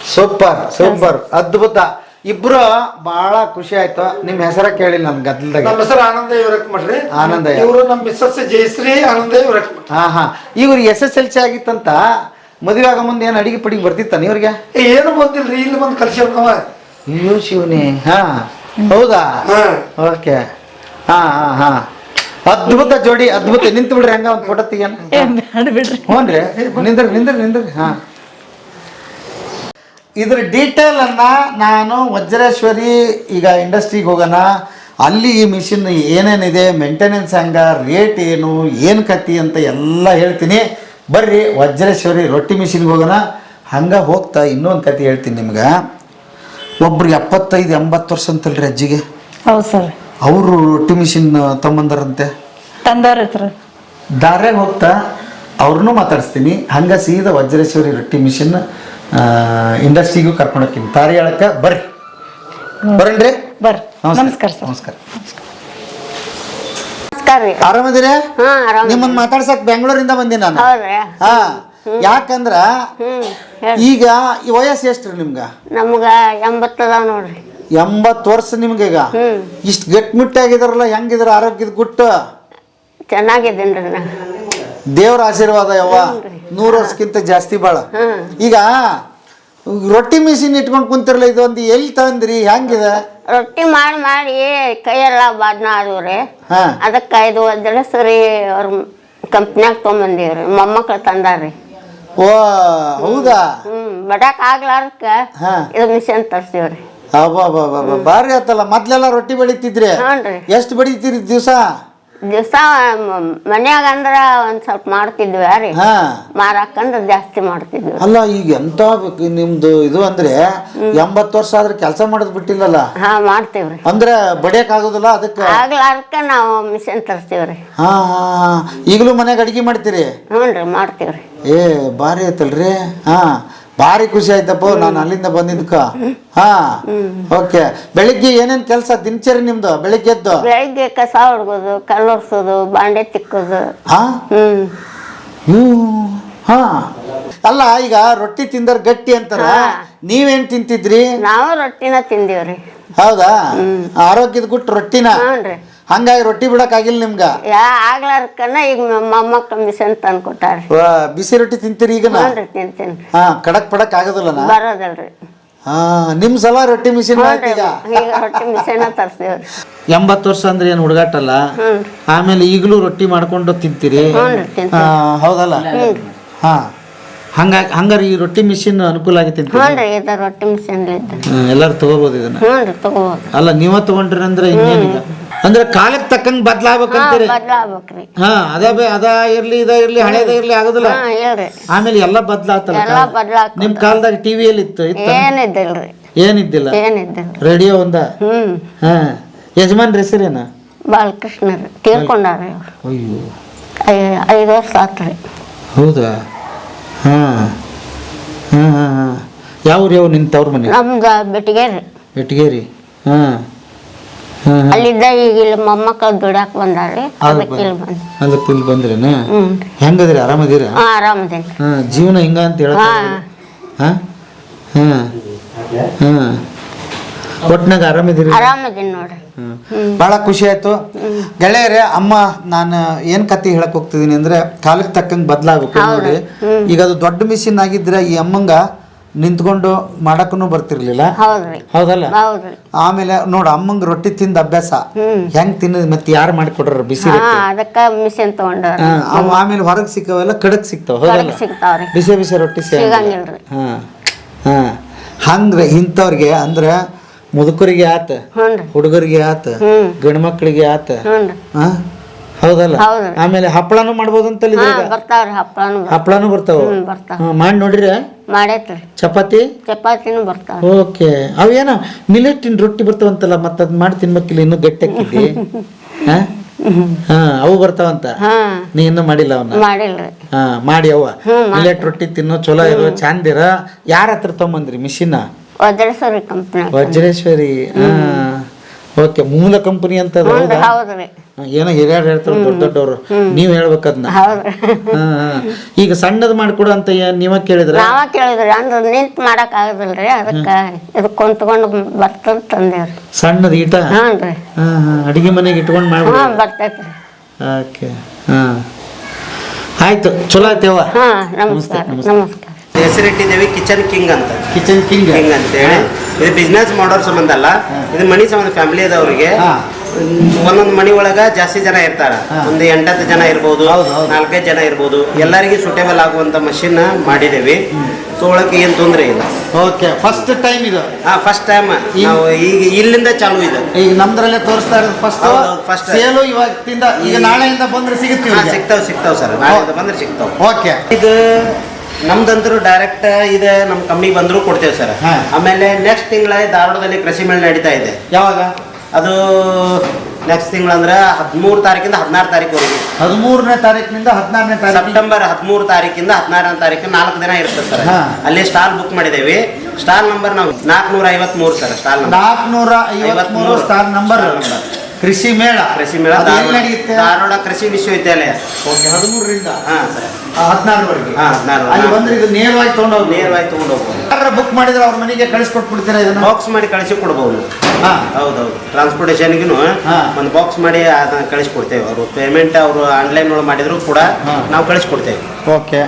Super super. ಅದ್ಭುತ. ಇಬ್ರು ಬಹಳ ಖುಷಿ ಆಯ್ತು. ನಿಮ್ ಹೆಸರ ಕೇಳಿಲ್ಲ ನನ್ ಗದ್ದಲದಾಗ ನಮ್ಮ ಹೆಸರು ಆನಂದ ಇವ್ರಕ್ ಮಾಡ್ರಿ ಆನಂದ ಇವರು ನಮ್ಮ ಮಿಸ್ಸಸ್ ಜಯಶ್ರೀ ಆನಂದ ಇವ್ರಕ್ ಹಾ ಹಾ. ಇವ್ರು ಎಸ್ ಎಸ್ ಎಲ್ ಸಿ ಆಗಿತ್ತಂತ ಮದುವೆ ಆಗ ಮುಂದೆ ಏನು ಅಡಿಗೆ ಪಡಿಗೆ ಬರ್ತಿತ್ತಾನ ಇವ್ರಿಗೆ? ಏನು ಬಂದಿಲ್ರಿ? ಇಲ್ಲಿ ಬಂದು ಕಲ್ಸಿರ್ಕವ ಅಯ್ಯೋ ಶಿವನೇ. ಹಾ. ಹೌದಾ? ಹಾ. ಓಕೆ. ಹಾ ಹಾ ಹಾ. ಅದ್ಭುತ ಜೋಡಿ ಅದ್ಭುತ. ನಿಂತು ಬಿಡ್ರಿ ಹಂಗ ಒಂದು ಫೋಟೋ ತೆಗಿಯೋಣ ಹ್ಞೂ ರೀ ನಿಂದ್ರಿ ನಿಂದ್ರಿ ನಿಂದ್ರಿ. ಹಾ. ಇದ್ರ ಡೀಟೇಲ್ ಅನ್ನ ನಾನು ವಜ್ರೇಶ್ವರಿ ಈಗ ಇಂಡಸ್ಟ್ರಿಗೆ ಹೋಗೋಣ. ಅಲ್ಲಿ ಈ ಮಿಷಿನ್ ಏನೇನಿದೆ ಮೇಂಟೆನೆನ್ಸ್ ಹಂಗ ರೇಟ್ ಏನು ಏನು ಕತ್ತಿ ಅಂತ ಎಲ್ಲ ಹೇಳ್ತೀನಿ. ಬರ್ರಿ ವಜ್ರೇಶ್ವರಿ ರೊಟ್ಟಿ ಮಿಷಿನ್ಗೆ ಹೋಗೋಣ. ಹಂಗೆ ಹೋಗ್ತಾ ಇನ್ನೊಂದು ಕತೆ ಹೇಳ್ತೀನಿ ನಿಮ್ಗೆ. ಒಬ್ರಿಗೆ ಎಪ್ಪತ್ತೈದು ಎಂಬತ್ತು ವರ್ಷ ಅಂತಲ್ರಿ ಅಜ್ಜಿಗೆ. ಹೌದು ಸರ್. ಅವರು ರೊಟ್ಟಿ ಮಿಷಿನ್ ತಗೊಂಬಂದಾರಂತೆ. ತಂದವ್ರ ಹತ್ರ ದಾರ್ಯಾಗ ಹೋಗ್ತಾ ಅವ್ರನ್ನೂ ಮಾತಾಡಿಸ್ತೀನಿ. ಹಂಗೆ ಸೀದಾ ವಜ್ರೇಶ್ವರಿ ರೊಟ್ಟಿ ಮಿಷಿನ್ ಇಂಡಸ್ಟ್ರಿಗೂ ಕರ್ಕೊಂಡು ಹೋಗ್ತೀನಿ ತಾರಿ ಹೇಳಕ್ಕೆ ಬರ್ರಿ ಬರಣ್ರಿ ಬರ್ರಿ. ನಮಸ್ಕಾರ ಸರ್. ನಮಸ್ಕಾರ. ನಮಸ್ಕಾರ ರೀ. ಆರಾಮದಿರೇ ಹಾ ಆರಾಮ ನಿಮ್ಮನ್ನ ಮಾತಾಡ್ಸಕ್ ಬೆಂಗಳೂರಿಂದ ಬಂದೀನಿ ನಾನು. ಹೌದ್ರಿ ಹಾ ಯಾಕಂದ್ರ ಹ್ಮ್ ಹೇಳ್ ಈಗ ಈ ವಯಸ್ಸು ಎಷ್ಟ್ರಿ ನಿಮ್ಗ? ನಮ್ಗ ಎಂಬತ್ತದ ನೋಡ್ರಿ. ಎಂಬತ್ತು ವರ್ಷ ನಿಮ್ಗೆ ಈಗ? ಹ್ಮ್. ಇಷ್ಟು ಗಟ್ಟಿಮುಟ್ಟಾಗಿದಾರಲ್ಲ ಹೆಂಗಿದ್ರ ಆರೋಗ್ಯದ ಗುಟ್ಟು? ಚೆನ್ನಾಗಿದ್ದೀನಿ ನಾ. ದೇವ್ರ ಆಶೀರ್ವಾದ ಯಾವ ನೂರು ವರ್ಷಕ್ಕಿಂತ ಜಾಸ್ತಿ ಬಾಳ. ಈಗ ರೊಟ್ಟಿ ಮಿಷಿನ್ ಇಟ್ಕೊಂಡು ಕುಂತಿರಲ್ಲ ಇದೊಂದು ಎಲ್ಲಿ ತಂದ್ರಿ ಹೆಂಗಿದೆ? ರೊಟ್ಟಿ ಮಾಡಿ ಮಾಡಿ ಕೈಯೆಲ್ಲ ಬಾದ್ನ ಆದವ್ರಿ. ಅದಕ್ಕೆ ಇದು ಒದ್ದಳೆ ಸರಿ ಅವ್ರ ಕಂಪ್ನ್ಯಾಗ ತೊಗೊಂಬಂದೀವ್ರಿ. ಮೊಮ್ಮಕ್ಳು ತಂದಾರ್ರಿ. ಓ ಹೌದಾ? ಹ್ಮ್ ಬಡಕ್ ಆಗ್ಲಾರ್ಕ ಇದು ಮಿಷನ್ ತರ್ಸಿವ್ರಿ. ಬಾರಿ ಆತಲ್ಲ. ಮೊದ್ಲೆಲ್ಲ ರೊಟ್ಟಿ ಬೆಳಿತಿದ್ರಿ. ಎಷ್ಟು ಬೆಳಿತೀರಿ ದಿವಸ? ದಿವಸ ಮನ್ಯಾಗ ಅಂದ್ರ ಒಂದ್ ಸ್ವಲ್ಪ ಮಾಡ್ತಿದ್ವಿ ಯಾರಿ ಹಾ. ಮಾರಾಕಂದ್ರ ಜಾಸ್ತಿ ಮಾಡ್ತಿದ್ವಿ ಅಲ್ಲ ಈಗ ಎಂತ ನಿಮ್ದು ಇದು ಅಂದ್ರೆ ಎಂಬತ್ತು ವರ್ಷ ಆದ್ರೆ ಕೆಲಸ ಮಾಡೋದ್ ಬಿಟ್ಟಿಲ್ಲಲ್ಲ? ಹಾ ಮಾಡ್ತೇವ್ರಿ ಅಂದ್ರೆ ಬಡಿಯಕ್ ಆಗೋದಿಲ್ಲ ಅದಕ್ಕೆ? ಆಗ್ಲಾರ್ಕ ನಾವು ಮಿಷನ್ ತರ್ತೀವ್ರಿ ಹಾ. ಈಗಲೂ ಮನ್ಯಾಗ ಅಡಿಗೆ ಮಾಡ್ತೀರಿ? ಹ್ಞೂನ್ರಿ ಮಾಡ್ತೀವ್ರಿ ಏ ಭಾರಿ ಐತಲ್ರಿ. ಹಾ. ಭಾರಿ ಖುಷಿ ಆಯ್ತಪ್ಪ ನಾನು ಅಲ್ಲಿಂದ ಬಂದಿದ್ಕ ಹಾ ಓಕೆ. ಬೆಳಿಗ್ಗೆ ಏನೇನ್ ಕೆಲಸ ದಿನಚರಿ ನಿಮ್ದು? ಬೆಳಿಗ್ಗೆ ಎದ್ದು? ಬೆಳಿಗ್ಗೆ ಕಸ ಹೊಡ್ಗೋದು ಕಲ್ಲೊರ್ಸೋದು ಬಾಂಡೆ ತಿಕ್ಕೋದು. ಹಾ? ಹ್ಞೂ ಹಾ. ಅಲ್ಲ ಈಗ ರೊಟ್ಟಿ ತಿಂದರ್ ಗಟ್ಟಿ ಅಂತಾರ. ನೀವೇನ್ ತಿಂತಿದ್ರಿ? ನಾವು ರೊಟ್ಟಿನ ತಿಂದೀವ್ರಿ. ಹೌದಾ? ಆರೋಗ್ಯದ ಗುಟ್ಟು ರೊಟ್ಟಿನ? ಹ್ಞೂನ್ರಿ. ಹಂಗಾಗಿ ರೊಟ್ಟಿ ಬಿಡಕ್ ಆಗಿಲ್ಲ ನಿಮ್ಗ? ಯಾ ಆಗ್ಲಾರ್ಕನ ಈಗ ಮೊಮ್ಮಕ್ಳು ಮಿಷನ್ ತಂದು ಕೊಟ್ಟಾರಿ. ವಾ, ಬಿಸಿ ರೊಟ್ಟಿ ತಿಂತೀರಿ ಈಗ ಹ್ಞೂನ್ರಿ ತಿಂತೀನಿ. ಹಾ ಕಡಕ್ ಪಡಕ್ ಆಗೋದಿಲ್ಲನ ಬರೋದಲ್ರಿ. ಹಾ ನಿಮ್ ಸಲ ರೊಟ್ಟಿ ಮಿಷಿನ್ ಹ್ಞೂನ್ರಿ ಈಗ ಈಗ ರೊಟ್ಟಿ ಮಿಷನ್ ತರ್ಸಿವ್ರಿ. ಎಂಬತ್ತು ವರ್ಷ ಅಂದ್ರೆ ಏನು ಹುಡುಗಾಟಲ್ಲ? ಆಮೇಲೆ ಈಗಲೂ ರೊಟ್ಟಿ ಮಾಡ್ಕೊಂಡು ತಿಂತೀರಿ? ಹ್ಞೂನ್ರಿ ತಿಂತೀನಿ ಆ, ಹೌದಲ್ಲ? ಹಾ. ಹಂಗಾಗಿ ಹಂಗಾರೆ ಈ ರೊಟ್ಟಿ ಮಿಷಿನ್ ಅನುಕೂಲ ಆಗಿ ತಿಂತೀರಿ ಹ್ಞೂನ್ರಿ ಇದು ರೊಟ್ಟಿ ಮಿಷನ್ ಇದ್ದು ಹ್ಮ್, ಎಲ್ಲರೂ ತಗೋಬೋದು ಇದನ್ನ? ಹ್ಞೂನ್ರಿ ತಗೋಬೋದು. ಅಲ್ಲ ನೀವ ತಗೊಂಡ್ರಿ ಅಂದ್ರೆ ಇನ್ನೇನಿಲ್ಲ ಅಂದ್ರೆ ಕಾಲಕ್ಕೆ ತಕ್ಕಂಗ್ ಬದ್ಲಾಗ್ಬೇಕಂತೀರಿ? ಬದ್ಲಾಗ್ಬೇಕ್ರಿ. ಹಾ ಅದ ಬೇ ಅದ ಇರ್ಲಿ ಇದ ಇರ್ಲಿ ಹಳೇದ ಇರ್ಲಿ ಆಗುದಿಲ್ಲ. ಹಾ ಹೇಳ್ರಿ. ಆಮೇಲೆ ಎಲ್ಲ ಬದ್ಲಾತಲ್ಲ ಎಲ್ಲ ಬದ್ಲಾಕ್ ನಿಮ್ ಕಾಲದಾಗ ಟಿವಿಯಲ್ಲಿ ಇತ್ತು ಇತ್ತ? ಏನಿದ್ದಿಲ್ರಿ. ಏನಿದ್ದಿಲ್ಲ? ಏನಿದ್ದಿಲ್ರಿ. ರೇಡಿಯೋ ಒಂದ? ಹ್ಮ್. ಹಾ. ಯಜಮಾನ್ ಹೆಸರೇನ? ಬಾಲಕೃಷ್ಣರು. ತೀರ್ಕೊಂಡಾರ್ರಿ ಅವ್ರು. ಅಯ್ಯೋ. ಐ- ಐದು ವರ್ಷ ಆತ್ರಿ. ಹೌದಾ? ಹಾ. ಹಾ ಹಾ ಹಾ. ಯಾವ್ರು ಯಾವ ನಿನ್ ತವ್ರ ಮನೆ? ನಮ್ದ ಬೆಟ್ಟಿಗೇರಿ. ಬೆಟ್ಗೇರಿ ಹಾ. ಅಲ್ಲಿದ್ದ ಈಗ ಇಲ್ಲಿ ಮೊಮ್ಮಕ್ಕಳು ದುಡಾಕ್ ಬಂದ್ರಿ ಅದಕ್ಕೆ ಇಲ್ಲಿ ಬಂದ ಅದಕ್ಕೆ ಇಲ್ಲಿ ಬಂದ್ರೇನ? ಹೆಂಗದ್ರಿ? ಆರಾಮದಿರ? ಹಾ ಆರಾಮದೇನ್ರಿ. ಹಾ ಜೀವನ ಹಿಂಗ ಅಂತ ಹೇಳ ಹಾ. ಹಾ? ಹಾ. ಒಟ್ನಾಗ ಆರಾಮದಿರಿ? ಆರಾಮದೇನಿ ನೋಡ್ರಿ. ಬಹಳ ಖುಷಿ ಆಯ್ತು. ಗೆಳೆಯರೇ ಅಮ್ಮ ನಾನು ಏನ್ ಕತೆ ಹೇಳಕ್ ಹೋಗ್ತಿದೀನಿ ಅಂದ್ರೆ ಕಾಲಕ್ಕೆ ತಕ್ಕಂಗೆ ಬದಲಾಗಬೇಕು ನೋಡಿ. ಈಗ ಅದು ದೊಡ್ಡ ಮಿಷಿನ್ ಆಗಿದ್ರೆ ಈ ಅಮ್ಮಂಗ ನಿಂತ್ಕೊಂಡು ಮಾಡಕ್ಕೂ ಬರ್ತಿರ್ಲಿಲ್ಲ. ಹೌದ್ರಿ. ಹೌದಲ್ಲ? ಹೌದ್ರಿ. ಆಮೇಲೆ ನೋಡ ಅಮ್ಮಂಗ್ ರೊಟ್ಟಿ ತಿಂದ ಅಭ್ಯಾಸ. ಹೆಂಗ್ ತಿನ್ನದ್ ಮತ್ತೆ ಯಾರು ಮಾಡಿಕೊಡ್ರ ಬಿಸಿ ರೊಟ್ಟಿ? ಅದಕ್ಕ ಮಿಷನ್ ತಗೊಂಡವ್ರಿ. ಹಾ, ಅವ್ ಆಮೇಲೆ ಹೊರಗೆ ಸಿಕ್ಕವೆಲ್ಲ ಕಡಕ್ ಸಿಗ್ತಾವ ಹೌದಲ್ಲ? ಸಿಗ್ತಾವ್ರಿ. ಬಿಸಿ ಬಿಸಿ ರೊಟ್ಟಿ. ಸಿಗಂಗಿಲ್ರಿ. ಹಾ ಹಾ. ಹಂಗ್ರೆ ಇಂಥವ್ರಿಗೆ ಅಂದ್ರೆ ಮುದುಕರಿಗೆ ಆತ ಹುಡುಗರಿಗೆ ಆತ ಹ್ಮ್. ಗಂಡ್ಮಕ್ಳಿಗೆ ಆತ ಹಾ ಹೌದಲ್ಲ? ಹೌದ್ರಿ ಆಮೇಲೆ ಹಪ್ಪಳನು ಮಾಡ್ಬೋದು ಅಂತ ಹಾ ಇದ್ರಾಗ ಬರ್ತಾವ್ರಿ ಹಪ್ಪಳನು ಹಪ್ಪಳನು ಬರ್ತಾವ? ಹ್ಮ್ ಬರ್ತಾವ. ಮಾಡಿ ನೋಡ್ರಿ? ಮಾಡೈತ್ರಿ. ಚಪಾತಿ? ಚಪಾತಿನೂ ಬರ್ತಾವ ಓಕೆ. ಅವೇನ ಮಿಲೆಟ್ಟಿನ ರೊಟ್ಟಿ ಬರ್ತಾವಂತಲ್ಲ ಮತ್ತೆ ಅದ್ ಮಾಡಿ ತಿನ್ಬೇಕಿಲ್ಲ ಇನ್ನೂ ಗಟ್ಟಿಯಾಕಿದ್ದಿ ಹಾ? ಹಾ ಅವು ಬರ್ತಾವಂತ? ಹಾ. ನೀ ಇನ್ನೂ ಮಾಡಿಲ್ಲ ಅವನ್ನ? ಮಾಡಿಲ್ರಿ. ಹಾ ಮಾಡಿ ಅವ ಮಿಲೆಟ್ ರೊಟ್ಟಿ ತಿನ್ನೋ ಚಲೋ ಇರೋ. ಚಂದಿರ ಯಾರ ಹತ್ರ ತಗೊಂಬಂದ್ರಿ ಮಿಷಿನ? ವಜ್ರೇಶ್ವರಿ ಕಂಪ್ನಿ. ವಜ್ರೇಶ್ವರಿ ಹಾ. ಓಕೆ ಮೂಲ ಕಂಪನಿ ಅಂತ ಅದು ಹ್ಞೂನ್ರಿ ಹೌದಾ ಹೌದ್ರಿ ಏನೋ ಹಿರಿಯರು ಹೇಳ್ತಾರೆ ದೊಡ್ಡ ದೊಡ್ಡವರು. ನೀವು ಹೇಳ್ಬೇಕದ್ನ ಹೌದ್ರಿ. ಈಗ ಸಣ್ಣದ್ ಮಾಡ್ಕೊಡು ಅಂತ ಏನ್ ನೀವ ಕೇಳಿದ್ರ? ನಾವ ಕೇಳಿದ್ರಿ ಅಂದ್ರೆ ನಿಂತ್ ಮಾಡಕ್ ಆಗದಿಲ್ರಿ ಅದಕ್ಕ ಇದು ಕುಂತ್ಕೊಂಡು ಬರ್ತದ ತಂದೇವ್ರಿ ಸಣ್ಣದ್ ಈಟ? ಹಾ ಹಾ ಅಡಿಗೆ ಮನೆಗೆ ಇಟ್ಕೊಂಡು ಮಾಡ್ಬಿಡು. ಹಾ ಬರ್ತೈತ್ರಿ ಓಕೆ ಹಾ. ಆಯ್ತು ಚಲೋ ಆಯ್ತೇವ ಹಾ ನಮಸ್ಕಾರ ನಮಸ್ಕಾರ. ಹೆಸರಿಟ್ಟಿದ್ದೇವೆ ಕಿಚನ್ ಕಿಂಗ್ ಅಂತ. Kitchen king. ಕಿಂಗ್ ಅಂತೇಳಿ. ಇದು ಬಿಸ್ನೆಸ್ ಮಾಡೋರ್ ಸಂಬಂಧ ಅಲ್ಲ. ಇದು ಮನಿ ಸಂಬಂಧ ಫ್ಯಾಮಿಲಿ ಅದವ್ರಿಗೆ. ಅವ್ರಿಗೆ ಒಂದೊಂದು ಮನಿ ಒಳಗ ಜಾಸ್ತಿ ಜನ ಇರ್ತಾರ. ಒಂದು ಎಂಟತ್ತು ಜನ ಇರ್ಬೋದು. ನಾಲ್ಕೈದು ಜನ ಇರ್ಬೋದು. ಎಲ್ಲರಿಗೆ ಸೂಟೇಬಲ್ ಆಗುವಂತ ಮಷಿನ್ ಮಾಡಿದೇವಿ ತೊಗೊಳಕ್ಕೆ ಏನ್ ತೊಂದರೆ ಇಲ್ಲ. ಓಕೆ ಫಸ್ಟ್ ಟೈಮ್ ಇದು. ಹಾ ಫಸ್ಟ್ ಟೈಮ್ ನಾವು ಈಗ ಇಲ್ಲಿಂದ ಚಾಲು ಇದೆ. ಈಗ ನಮ್ದ್ರಲ್ಲೇ ತೋರಿಸ್ತಾ ಇರೋದು ಫಸ್ಟ್ ಫಸ್ಟ್ ಸೇಲು ಇವತ್ತಿಂದ ಈಗ ನಾಳೆಯಿಂದ ಬಂದ್ರೆ ಸಿಗುತ್ತೆ ಸಿಗ್ತಾವ್ ಸಿಗ್ತಾವ್ ಸರ್. ಬಂದ್ರೆ ಸಿಗ್ತಾವ್. ಓಕೆ. ಇದು ನಮ್ದಂತರೂ ಡೈರೆಕ್ಟ್ ಇದೆ ನಮ್ಮ ಕಂಪ್ನಿಗೆ ಬಂದರೂ ಕೊಡ್ತೇವೆ ಸರ್ ಹಾ. ಆಮೇಲೆ ನೆಕ್ಸ್ಟ್ ತಿಂಗಳ ಧಾರವಾಡದಲ್ಲಿ ಕೃಷಿ ಮೇಳ ನಡೀತಾ ಇದೆ. ಯಾವಾಗ? ಅದು ನೆಕ್ಸ್ಟ್ ತಿಂಗಳಂದ್ರೆ ಹದಿಮೂರು ತಾರೀಕಿಂದ ಹದಿನಾರು ತಾರೀಕುವರೆಗೆ. ಹದಿಮೂರನೇ ತಾರೀಕಿನಿಂದ ಹದಿನಾರನೇ ತಾರೀಕು ಸೆಪ್ಟೆಂಬರ್ ಹದಿಮೂರು ತಾರೀಕಿಂದ ಹದಿನಾರನೇ ತಾರೀಕು ನಾಲ್ಕು ದಿನ ಇರ್ತದೆ ಸರ್ ಹಾ. ಅಲ್ಲಿ ಸ್ಟಾಲ್ ಬುಕ್ ಮಾಡಿದ್ದೇವೆ ಸ್ಟಾಲ್ ನಂಬರ್ ನಾವು ನಾಲ್ಕುನೂರ ಐವತ್ಮೂರು ಸರ್ ಸ್ಟಾಲ್ ನಂಬರ್ ನಾಲ್ಕುನೂರ ಐವತ್ಮೂರು ಸ್ಟಾರ್ ನಂಬರ್ ಕೃಷಿ ಮೇಳ. ಕೃಷಿ ಮೇಳ. ಅದು ಎಲ್ಲಿ ಧಾರವಾಡ ನಡೆಯುತ್ತೆ? ಧಾರವಾಡ ಕೃಷಿ ವಿಶ್ವವಿದ್ಯಾಲಯ. ಓಕೆ ಹದಿಮೂರರಿಂದ? ಹಾ ಸರ್. ಹದಿನಾರವರೆಗೆ? ಹಾ, ಹದಿನಾರು. ಅಲ್ಲಿ ಬಂದ್ರೆ ಇದು ನೇರವಾಗಿ ತೊಗೊಂಡೋಗಿ ನೇರವಾಗಿ ತಗೊಂಡು ಹೋಗ್ಬೋದು ಯಾರ ಬುಕ್ ಮಾಡಿದ್ರೆ ಅವ್ರ ಮನೆಗೆ ಕಳಿಸ್ಕೊಟ್ಬಿಡ್ತೀರಾ ಇದನ್ನ? ಬಾಕ್ಸ್ ಮಾಡಿ ಕಳಿಸಿ ಕೊಡ್ಬೋದು. ಹೌದು ಹೌದೌದು. ಟ್ರಾನ್ಸ್ಪೋರ್ಟೇಷನ್ಗೂ ಹಾ. ಒಂದು ಬಾಕ್ಸ್ ಮಾಡಿ ಅದನ್ನ ಕಳಿಸ್ಕೊಡ್ತೇವೆ ಅವರು. ಪೇಮೆಂಟ್ ಅವರು ಆನ್ಲೈನ್ ಒಳಗೆ ಮಾಡಿದ್ರು ಕೂಡ ಹಾ. ನಾವು ಕಳಿಸ್ಕೊಡ್ತೇವೆ ಓಕೆ.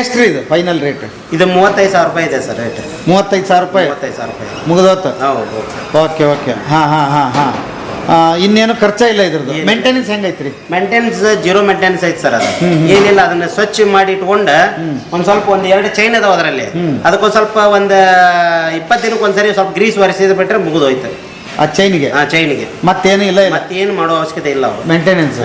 ಎಷ್ಟು ರೀ ಇದು ಫೈನಲ್ ರೇಟ್ ಇದು ಮೂವತ್ತೈದು ಸಾವಿರ ರೂಪಾಯಿ ಇದೆ ಸರ್ ರೇಟ್ ಮೂವತ್ತೈದು ಸಾವಿರ ರೂಪಾಯಿ? ಮೂವತ್ತೈದು ಸಾವಿರ ರೂಪಾಯಿ. ಮುಗಿದೋತು? ಹೌದು. Okay okay. ಹಾಂ ಹಾಂ ಹಾಂ ಹಾಂ. ಇನ್ನೇನು ಖರ್ಚ ಇಲ್ಲ ಇದ್ರದ್ದು. ಮೇಂಟೆನೆನ್ಸ್ ಹೆಂಗೈತ್ರಿ? ಮೇಂಟೆನೆನ್ಸ್ ಜೀರೋ ಮೇಂಟೆನೆನ್ಸ್ ಐತೆ ಸರ್ ಅದು. ಏನಿಲ್ಲ ಅದನ್ನ ಸ್ವಚ್ಛ ಮಾಡಿ ಇಟ್ಕೊಂಡ ಒಂದ್ ಸ್ವಲ್ಪ ಒಂದ್ ಎರಡು ಚೈನ್ ಅದಾವ ಅದರಲ್ಲಿ. ಅದಕ್ಕೊಂದ್ ಸ್ವಲ್ಪ ಒಂದ್ ಇಪ್ಪತ್ತು ದಿನಕ್ಕೊಂದ್ಸರಿ ಸ್ವಲ್ಪ ಗ್ರೀಸ್ ಒರೆಸಿದ್ ಬಿಟ್ರೆ ಮುಗಿದೋಯ್ತು. ಆ ಚೈನಿಗೆ ಆ ಚೈನ್ಗೆ ಮತ್ತೇನು ಇಲ್ಲ ಇಲ್ಲ? ಮತ್ತೇನು ಮಾಡೋ ಅವಶ್ಯಕತೆ ಇಲ್ಲ ಅವರು. ಮೇಂಟೆನೆನ್ಸ್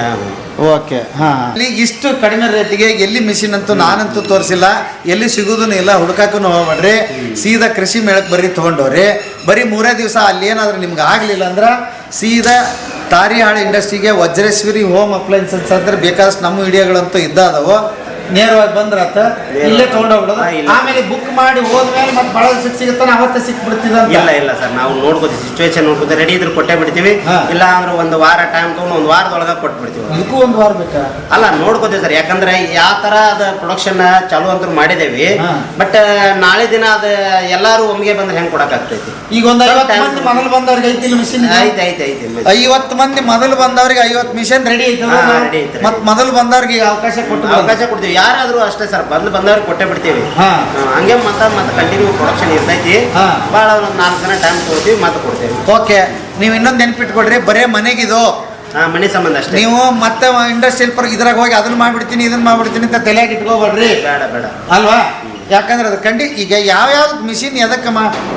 ಓಕೆ ಹಾಂ. ಇಲ್ಲಿ ಇಷ್ಟು ಕಡಿಮೆ ರೇಟಿಗೆ ಎಲ್ಲಿ ಮಿಷಿನ್ ಅಂತೂ ನಾನಂತೂ ತೋರಿಸಿಲ್ಲ. ಎಲ್ಲಿ ಸಿಗೋದೂ ಇಲ್ಲ ಹುಡುಕಾಕೂ ಹೋಗ್ಬೇಡ್ರಿ. ಸೀದಾ ಕೃಷಿ ಮೇಳಕ್ಕೆ ಬರ್ರಿ ತೊಗೊಂಡವ್ರಿ. ಬರೀ ಮೂರೇ ದಿವಸ ಅಲ್ಲಿ ಏನಾದ್ರೂ ನಿಮ್ಗೆ ಆಗಲಿಲ್ಲ ಅಂದ್ರೆ ಸೀದಾ ತಾರಿಹಾಳ ಇಂಡಸ್ಟ್ರಿಗೆ ವಜ್ರೇಶ್ವರಿ ಹೋಮ್ ಅಪ್ಲೈನ್ಸಸ್ ಅಂದ್ರೆ ಬೇಕಾದಷ್ಟು ನಮ್ಮ ವಿಡಿಯೋಗಳಂತೂ ಇದ್ದಾದವು. ನೇರವಾಗಿ ಬಂದ್ರಾತ ಇಲ್ಲೇ ತಗೊಂಡೋಗ್ಬಿಡೋದು. ಆಮೇಲೆ ಬುಕ್ ಮಾಡಿ ಹೋದ್ಮೇಲೆ ಮತ್ತೆ ಭಾಳ ಸಿಕ್ ಸಿಗುತ್ತಾನೆ ಅವತ್ತೇ ಸಿಕ್ಬಿಡ್ತಿದ ಇಲ್ಲ ಇಲ್ಲ ಸರ್ ನಾವು ನೋಡ್ಕೋತೀವಿ ಸಿಚುವೇಶನ್ ನೋಡ್ಕೋತೀವಿ ರೆಡಿ ಇದ್ರೆ ಕೊಟ್ಟೆ ಬಿಡ್ತೀವಿ. ಇಲ್ಲ ಅಂದ್ರೆ ಒಂದು ವಾರ ಟೈಮ್ ತಗೊಂಡು ಒಂದು ವಾರದೊಳಗೆ ಕೊಟ್ಬಿಡ್ತೀವಿ. ಅದಕ್ಕೂ ಒಂದು ವಾರ ಬೇಕಾ? ಅಲ್ಲ ನೋಡ್ಕೋತೀವಿ ಸರ್ ಯಾಕಂದ್ರೆ ಯಾವ ತರ ಅದ ಪ್ರೊಡಕ್ಷನ್ ಚಾಲು ಅಂತ ಮಾಡಿದೇವಿ. ಬಟ್ ನಾಳೆ ದಿನ ಅದ ಎಲ್ಲಾರು ಒಮ್ಮೆಗೆ ಬಂದ್ರೆ ಹೆಂಗ್ ಕೊಡಕ್ ಆಗ್ತೈತಿ? ಈಗ ಒಂದ್ ಐವತ್ತು ಮಂದಿ ಮೊದಲು ಬಂದವ್ರಿಗೆ ಐತಿಲ್ಲ ಮಿಷಿನ್ ಐತೆ ಐತೆ ಐತೆ ಐವತ್ತು ಮಂದಿ ಮೊದಲು ಬಂದವ್ರಿಗೆ ಐವತ್ತು ಮಿಷನ್ ರೆಡಿ ಐತೆ ready ಐತೆ, ಮತ್ ಮೊದಲು ಬಂದವ್ರಿಗೆ ಅವಕಾಶ ಕೊಟ್ಟು ಅವಕಾಶ ಕೊಡ್ತೀವಿ. ಯಾರಾದ್ರೂ ಅಷ್ಟೇ ಸರ್ ಬಂದು ಬಂದವ್ರಿಗೆ ಕೊಟ್ಟೆ ಬಿಡ್ತೀವಿ. ಹಂಗೆ ಮತ್ತೆ ಮತ್ತೆ ಕಂಟಿನ್ಯೂ ಪ್ರೊಡಕ್ಷನ್ ಇರ್ತೈತಿ. ಭಾಳ ಒಂದು ನಾಲ್ಕು ದಿನ ಟೈಮ್ ಕೊಡ್ತೀವಿ ಮತ್ತೆ ಕೊಡ್ತೇವೆ. ಓಕೆ ನೀವು ಇನ್ನೊಂದು ನೆನ್ಪಿಟ್ಕೊಡ್ರಿ ಬರೇ ಮನೆಗಿದು. ಮನೆ ಸಂಬಂಧ ಅಷ್ಟೇ. ನೀವು ಮತ್ತೆ ಇಂಡಸ್ಟ್ರಿಯಲ್ ಪರ್ ಇದ್ರಾಗ ಹೋಗಿ ಅದನ್ನ ಮಾಡ್ಬಿಡ್ತೀನಿ ಇದನ್ನ ಮಾಡ್ಬಿಡ್ತೀನಿ ಅಂತ ತಲೆಯಾಗಿ ಇಟ್ಕೋಬೇಡ್ರಿ. ಬೇಡ ಬೇಡ. ಅಲ್ವಾ? ಯಾಕಂದ್ರೆ ಅದು ಕಂಡಿ ಈಗ ಯಾವ ಯಾವ ಮಿಷಿನ್ ಎದಕ್ಕೆ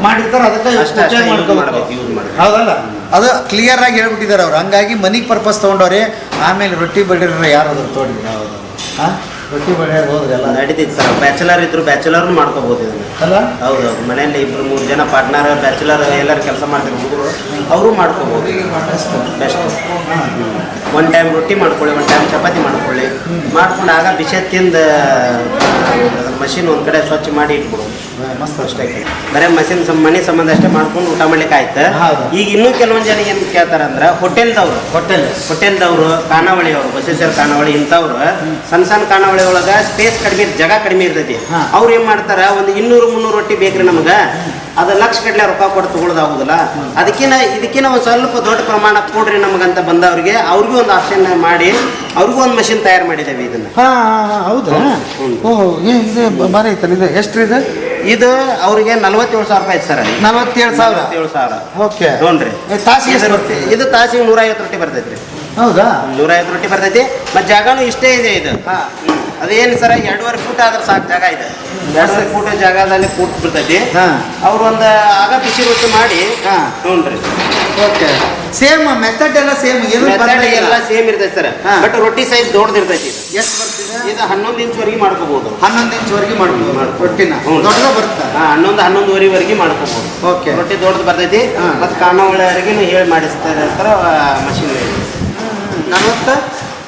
ಮಾಡಿರ್ತಾರೋ ಅದಕ್ಕೆ ಹೌದಲ್ಲ? ಅದು ಕ್ಲಿಯರ್ ಆಗಿ ಹೇಳ್ಬಿಟ್ಟಿದ್ದಾರೆ ಅವ್ರು. ಹಂಗಾಗಿ ಮನಿಗೆ ಪರ್ಪಸ್ ತೊಗೊಂಡವ್ರಿ ಆಮೇಲೆ ರೊಟ್ಟಿ ಬಡಿರೋ ಯಾರು ಅದ್ರ ತೋಡಿ ಹಾ? ರೊಟ್ಟಿ ಬಡಿಯೋರು ಹೋದ್ರೆ ಎಲ್ಲ ನಡೀತೈತೆ ಸರ್. ಬ್ಯಾಚುಲರ್ ಇದ್ರು ಬ್ಯಾಚುಲರ್ ಮಾಡ್ಕೋಬಹುದು ಇದನ್ನ. ಅಲ್ಲ? ಹೌದು ಮನೆಯಲ್ಲಿ ಇಬ್ರು ಮೂರು ಜನ ಪಾರ್ಟ್ನರ್ ಬ್ಯಾಚುಲರ್ ಎಲ್ಲರೂ ಕೆಲಸ ಮಾಡ್ತಾರೆ. ಹುಡುಗರು ಅವರು ಮಾಡ್ಕೋಬಹುದು ಬೆಸ್ಟ್ ಒನ್ ಟೈಮ್ ರೊಟ್ಟಿ ಮಾಡ್ಕೊಳ್ಳಿ ಒನ್ ಟೈಮ್ ಚಪಾತಿ ಮಾಡ್ಕೊಳ್ಳಿ. ಮಾಡ್ಕೊಂಡು ಆಗ ಬಿಸಿ ತಿಂದ ಮಷಿನ್ ಒಂದು ಕಡೆ ಸ್ವಚ್ಛ ಮಾಡಿ ಇಟ್ಬಿಡು. ಮಸ್ತ್ ಅಷ್ಟೇ ಬರೀ ಮಷಿನ್ ಮನೆ ಸಂಬಂಧ ಅಷ್ಟೇ ಮಾಡ್ಕೊಂಡು ಊಟ ಮಾಡ್ಲಿಕ್ಕೆ ಆಯ್ತು. ಈಗ ಇನ್ನೂ ಕೆಲವೊಂದು ಜನ ಏನು ಕೇಳ್ತಾರಂದ್ರೆ ಹೋಟೆಲ್ದವ್ರು. ಹೋಟೆಲ್. ಹೋಟೆಲ್ದವ್ರು ಖಾನಾವಳಿ ಅವರು ಬಸವೇಶ್ವರ ಖಾನಾವಳಿ ಇಂಥವ್ರು ಸಣ್ಣ ಸಣ್ಣ ಖಾನಾವಳಿ ಒಳಗೆ ಸ್ಪೇಸ್ ಕಡಿಮೆ ಜಾಗ ಕಡಿಮೆ ಇರ್ತೈತಿ. ಅವ್ರು ಏನು ಮಾಡ್ತಾರ ಒಂದು ಇನ್ನೂರು ಮುನ್ನೂರು ರೊಟ್ಟಿ ಬೇಕ್ರಿ ನಮ್ಗೆ. ಅದು ಲಕ್ಷ ಗಟ್ಟಲೆ ರೊಕ್ಕ ಕೊಟ್ಟು ತಗೊಳ್ಳೋದಾಗುದಿಲ್ಲ ಅದಕ್ಕಿಂತ ಇದಕ್ಕಿಂತ ಒಂದು ಸ್ವಲ್ಪ ದೊಡ್ಡ ಪ್ರಮಾಣ ಕೊಡ್ರಿ ನಮಗಂತ ಬಂದವ್ರಿಗೆ. ಅವ್ರಿಗೂ ಒಂದು ಆಪ್ಷನ್ ಮಾಡಿ ಅವ್ರಿಗೂ ಒಂದು ಮಷಿನ್ ತಯಾರು ಮಾಡಿದ್ದೇವೆ ಇದನ್ನ. ಹಾ ಹಾ ಹಾ ಹೌದಾ. ಓ ಓಹ್ ಇದು ಬಾರಿ ಐತಲ್ಲ ಇದು ಎಷ್ಟು ಇದು? ಇದು ಅವರಿಗೆ ನಲವತ್ತೇಳು ಸಾವಿರ ರೂಪಾಯಿ ಸರ್ ನಲವತ್ತೇಳು ಸಾವಿರ? ಏಳು ಸಾವಿರ. ಓಕೆ. ಏ, ತಾಸಿಗೆ ಎಷ್ಟು ಇದು- ಇದು ತಾಸಿಗೆ ನೂರ ಐವತ್ತು ರೊಟ್ಟಿ ಬರ್ತೈತ್ರಿ. ಹೌದಾ? ನೂರ ಐವತ್ತು ರೊಟ್ಟಿ ಬರ್ತೈತಿ. ಮತ್ತೆ ಜಾಗನೂ ಇಷ್ಟೇ ಇದೆ ಇದು. ಹಾ. ಹ್ಮ್. ಅದೇನು ಸರ ಎರಡೂವರೆ ಫೂಟ್ ಆದ್ರೆ ಸಾಕು ಜಾಗ ಇದೆ. ಎರಡೂವರೆ ಫೂಟ್ ಜಾಗದಲ್ಲಿ ಫೂಟ್ ಬಿಡ್ತೈತಿ. ಹಾ. ಅವ್ರು ಒಂದು ಆಗ ಬಿಸಿ ರೊಟ್ಟಿ ಮಾಡಿ ಹಾ. ನೋಡ್ರಿ. ಓಕೆ. ಸೇಮ್ ಮೆಥಡ್ ಎಲ್ಲ ಸೇಮ್ ಏನು ಎಲ್ಲ ಸೇಮ್ ಇರ್ತೈತಿ ಸರ್. ಬಟ್ ರೊಟ್ಟಿ ಸೈಜ್ ದೊಡ್ಡದಿರ್ತೈತಿ. ಇದು. ಎಷ್ಟು ಬರ್ತಿದೆ ಇದು ಹನ್ನೊಂದು ಇಂಚ್ವರೆಗೆ ಮಾಡ್ಕೋಬಹುದು ಹನ್ನೊಂದು ಇಂಚ್ವರೆಗೆ ಮಾಡ್ಬೋದು. ರೊಟ್ಟಿನ. ದೊಡ್ಡದ ಬರ್ತಾ ಹಾ ಹನ್ನೊಂದು ಹನ್ನೊಂದುವರೆವರೆಗೆ ಮಾಡ್ಕೋಬಹುದು ಓಕೆ. ರೊಟ್ಟಿ ದೊಡ್ಡದು ಬರ್ತೈತಿ. ಮತ್ತು ನಾನು ಹೇಳಿ ಮಾಡಿಸ್ತಾರೆ ಅಂತ ಮಷಿನ್ ನಲವತ್ತ?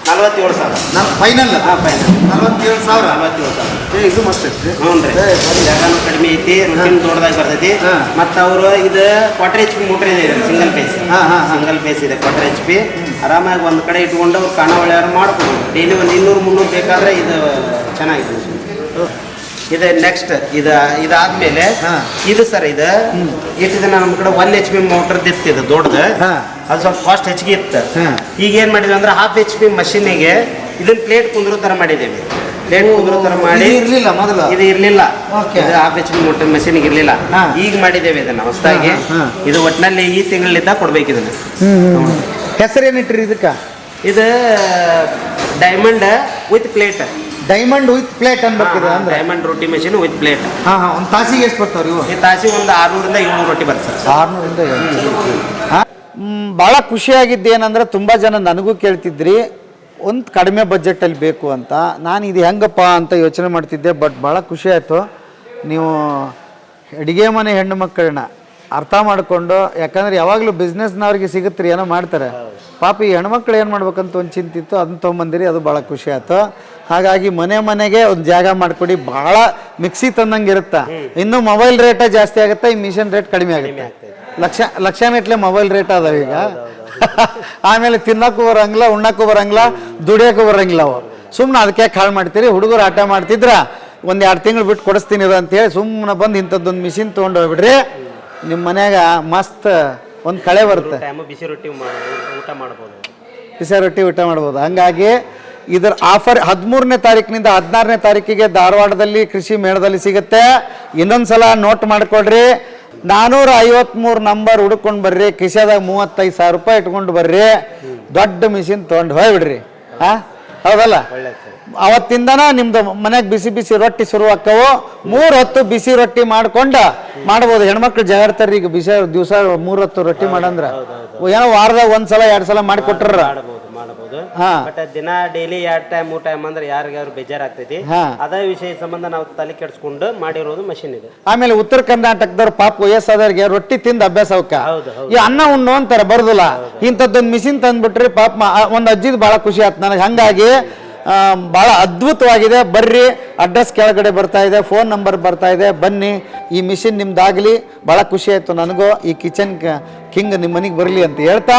ನಲವತ್ತೇಳು ಸಾವಿರ. ನಲ್ ಫೈನಲ್ ಹಾಂ ಫೈನಲ್ ನಲ್ವತ್ತೇಳು ಸಾವಿರ? ನಲ್ವತ್ತೇಳು ಸಾವಿರ. ಏ ಇದು ಮಸ್ತ್ ಐತಿ. ಹ್ಞೂ ರೀ. ಜಾಗನೂ ಕಡಿಮೆ ಐತಿ ರೊಟ್ಟಿನ ದೊಡ್ಡದಾಗಿ ಬರ್ತೈತಿ. ಹಾ. ಮತ್ತು ಅವರು ಇದು ಕ್ವಾಟರ್ ಎಚ್ ಪಿ ಮೋಟ್ರ್ ಇದೆ ಸಿಂಗಲ್ ಫೇಸ್ ಹಾ, ಹಾ. ಸಿಂಗಲ್ ಫೇಸ್ ಇದೆ ಕ್ವಾಟರ್ ಎಚ್ ಪಿ ಆರಾಮಾಗಿ ಒಂದು ಕಡೆ ಇಟ್ಕೊಂಡು ಅವ್ರು ಕಾಣವಳ್ಳೆಯವ್ರು ಮಾಡ್ಬೋದು. ಡೈಲಿ ಒಂದು ಇನ್ನೂರು ಮುನ್ನೂರು ಬೇಕಾದ್ರೆ ಇದು ಚೆನ್ನಾಗಿದೆ. ಇದು ನೆಕ್ಸ್ಟ್ ಇದು ಇದಾದ್ಮೇಲೆ. ಇದು ಸರ್ ಇದು. ಇಟ್ಟಿದ ನಮ್ಮ ಕಡೆ ಒನ್ ಎಚ್ ಪಿ ಮೋಟರ್ ಇತ್ತು ಇದು ದೊಡ್ಡದು. ಹಾ. ಅದು ಸ್ವಲ್ಪ ಕಾಸ್ಟ್ ಹೆಚ್ಚಿಗೆ ಇತ್ತು. ಈಗ ಏನು ಮಾಡಿದ್ವಿ ಅಂದ್ರೆ ಹಾಫ್ ಎಚ್ ಪಿ ಮಷಿನಿಗೆ ಇದನ್ನ ಪ್ಲೇಟ್ ಕುಂದ್ರೋ ಥರ ಮಾಡಿದ್ದೇವೆ. ಪ್ಲೇಟ್ ಕುಂದ್ರೋ ಥರ ಮಾಡಿ ಇರಲಿಲ್ಲ ಮೊದಲು? ಇದು ಇರ್ಲಿಲ್ಲ. ಇದು ಹಾಫ್ ಎಚ್ ಪಿ ಮೋಟರ್ ಮಷೀನಿಗೆ ಇರ್ಲಿಲ್ಲ. ಈಗ ಮಾಡಿದ್ದೇವೆ ಇದನ್ನ ಹೊಸದಾಗಿ. ಇದು ಒಟ್ಟಿನಲ್ಲಿ ಈ ತಿಂಗಳಿಂದ ಕೊಡ್ಬೇಕು ಇದನ್ನ. ಹೆಸರೇನಿಟ್ರಿ ಇದಕ್ಕ? ಇದು diamond with plate diamond with plate ಅನ್ಬೇಕಿದೆ ಅಂದ್ರೆ? ಡೈಮಂಡ್ ರೊಟ್ಟಿ ಮೆಷಿನ್ ವಿತ್ ಪ್ಲೇಟ್ ಹಾ ಹಾ ಒಂದು ತಾಸಿಗೆ ಎಷ್ಟು ಬರ್ತಾವ್ರಿ ಇವು? ಈ ತಾಸಿ ಒಂದು ಆರ್ನೂರಿಂದ ಏಳ್ನೂರು ರೊಟ್ಟಿ ಬರ್ತದೆ ಸರ್. ಆರ್ನೂರಿಂದ ಭಾಳ ಖುಷಿಯಾಗಿದ್ದೇನೆಂದ್ರೆ ತುಂಬ ಜನ ನನಗೂ ಕೇಳ್ತಿದ್ರಿ ಒಂದು ಕಡಿಮೆ ಬಜೆಟಲ್ಲಿ ಬೇಕು ಅಂತ. ನಾನು ಇದು ಹೆಂಗಪ್ಪ ಅಂತ ಯೋಚನೆ ಮಾಡ್ತಿದ್ದೆ ಬಟ್ ಭಾಳ ಖುಷಿ ಆಯಿತು. ನೀವು ಅಡುಗೆ ಮನೆ ಹೆಣ್ಣು ಮಕ್ಕಳನ್ನ ಅರ್ಥ ಮಾಡಿಕೊಂಡು ಯಾಕಂದ್ರೆ ಯಾವಾಗಲೂ ಬಿಸ್ನೆಸ್ನವ್ರಿಗೆ ಸಿಗುತ್ತೆ ಏನೋ ಮಾಡ್ತಾರೆ. ಪಾಪ ಈ ಹೆಣ್ಮಕ್ಳು ಏನು ಮಾಡ್ಬೇಕಂತ ಒಂದು ಚಿಂತಿತ್ತು ಅದನ್ನ ತೊಗೊಂಬಂದಿರಿ ಅದು ಭಾಳ ಖುಷಿ ಆಯ್ತು. ಹಾಗಾಗಿ ಮನೆ ಮನೆಗೆ ಒಂದು ಜಾಗ ಮಾಡಿಕೊಡಿ. ಭಾಳ ಮಿಕ್ಸಿ ತಂದಂಗೆ ಇರುತ್ತೆ? ಇನ್ನು ಮೊಬೈಲ್ ರೇಟ ಜಾಸ್ತಿ ಆಗುತ್ತೆ ಈ ಮಿಷನ್ ರೇಟ್ ಕಡಿಮೆ ಆಗುತ್ತೆ. ಲಕ್ಷ ಲಕ್ಷಾನಿಟ್ಲೆ ಮೊಬೈಲ್ ರೇಟ್ ಅದಾವ ಈಗ. ಆಮೇಲೆ ತಿನ್ನಕ್ಕೂ ಬರಂಗಿಲ್ಲ ಉಣ್ಣಕ್ಕೂ ಬರಂಗಿಲ್ಲ ದುಡಿಯೋಕ್ಕೂ ಬರಂಗಿಲ್ಲ ಅವು. ಸುಮ್ಮನೆ ಅದಕ್ಕೆ ಹಾಳು ಮಾಡ್ತೀರಿ? ಹುಡುಗರು ಆಟ ಮಾಡ್ತಿದ್ರ ಒಂದು ಎರಡು ತಿಂಗಳು ಬಿಟ್ಟು ಕೊಡಿಸ್ತೀನಿ ಅಂತ ಹೇಳಿ ಸುಮ್ಮನೆ ಬಂದು ಇಂಥದ್ದೊಂದು ಮಿಷಿನ್ ತೊಗೊಂಡು ಹೋಗ್ಬಿಡ್ರಿ. ನಿಮ್ಮ ಮನ್ಯಾಗ ಮಸ್ತ್ ಒಂದು ಕಳೆ ಬರುತ್ತೆ. ಬಿಸಿ ರೊಟ್ಟಿ ಊಟ ಮಾಡ್ಬೋದು. ಬಿಸಿ ರೊಟ್ಟಿ ಊಟ ಮಾಡ್ಬೋದು. ಹಂಗಾಗಿ ಇದರ ಆಫರ್ ಹದಿಮೂರನೇ ತಾರೀಕಿನಿಂದ ಹದಿನಾರನೇ ತಾರೀಕಿಗೆ ಧಾರವಾಡದಲ್ಲಿ ಕೃಷಿ ಮೇಳದಲ್ಲಿ ಸಿಗುತ್ತೆ. ಇನ್ನೊಂದು ಸಲ ನೋಟ್ ಮಾಡಿಕೊಡ್ರಿ ನಾನೂರ ಐವತ್ಮೂರು ನಂಬರ್ ಹುಡ್ಕೊಂಡು ಬರ್ರಿ. ಕಿಶೆದಾಗ ಮೂವತ್ತೈದು ಸಾವಿರ ರೂಪಾಯಿ ಇಟ್ಕೊಂಡು ಬರ್ರಿ. ದೊಡ್ಡ ಮಿಷಿನ್ ತೊಗೊಂಡು ಹೋಗ್ಬಿಡ್ರಿ. ಹಾಂ? ಹೌದಲ್ಲ? ಅವತ್ತಿಂದನ ನಿಮ್ದು ಮನೆಗೆ ಬಿಸಿ ಬಿಸಿ ರೊಟ್ಟಿ ಶುರು ಆಕ್ಕವು ಮೂರು ಹೊತ್ತು ಬಿಸಿ ರೊಟ್ಟಿ ಮಾಡ್ಕೊಂಡ ಮಾಡ್ಬೋದು. ಹೆಣ್ಮಕ್ಳು ಜಗಾಡ್ತಾರ್ರಿ ಈಗ ಬಿಸಿ ದಿವಸ ಮೂರು ಹೊತ್ತು ರೊಟ್ಟಿ ಮಾಡಂದ್ರ. ಏನೋ ವಾರದಾಗ ಒಂದ್ಸಲ ಎರಡು ಸಲ ಮಾಡಿಕೊಟ್ರ ಹಾ. ಬಟ್ ದಿನ ಡೈಲಿ ಎರಡು ಟೈಮ್ ಮೂರ್ ಟೈಮ್ ಅಂದ್ರೆ ಯಾರಿಗಾದ್ರು ಬೇಜಾರಾಗ್ತೈತಿ. ಅದೇ ವಿಷಯ ಸಂಬಂಧ ನಾವು ತಲೆ ಕೆಡಿಸ್ಕೊಂಡು ಮಾಡಿರೋದು ಮಷಿನ್ ಇದೆ. ಆಮೇಲೆ ಉತ್ತರ ಕರ್ನಾಟಕದವ್ರ ಪಾಪ ವಯಸ್ಸಾದವ್ರಿಗೆ ರೊಟ್ಟಿ ತಿಂದ ಅಭ್ಯಾಸ ಅವಕ್ಕ. ಈ ಅನ್ನ ಉಣ್ಣು ಅಂತಾರೆ ಬರುದಿಲ್ಲ. ಇಂಥದ್ದೊಂದು ಮಿಷಿನ್ ತಂದ್ಬಿಟ್ರಿ ಪಾಪ ಒಂದು ಅಜ್ಜಿದ್ ಬಹಳ ಖುಷಿ ಆಯ್ತು ನನಗೆ. ಹಂಗಾಗಿ ಬಹಳ ಭಾಳ ಅದ್ಭುತವಾಗಿದೆ. ಬರ್ರಿ ಅಡ್ರೆಸ್ ಕೆಳಗಡೆ ಬರ್ತಾ ಇದೆ ಫೋನ್ ನಂಬರ್ ಬರ್ತಾ ಇದೆ. ಬನ್ನಿ ಈ ಮಿಷಿನ್ ನಿಮ್ದಾಗಲಿ. ಭಾಳ ಖುಷಿ ಆಯಿತು ನನಗೂ. ಈ ಕಿಚನ್ ಕಿಂಗ್ ನಿಮ್ಮ ಮನೆಗೆ ಬರಲಿ ಅಂತ ಹೇಳ್ತಾ.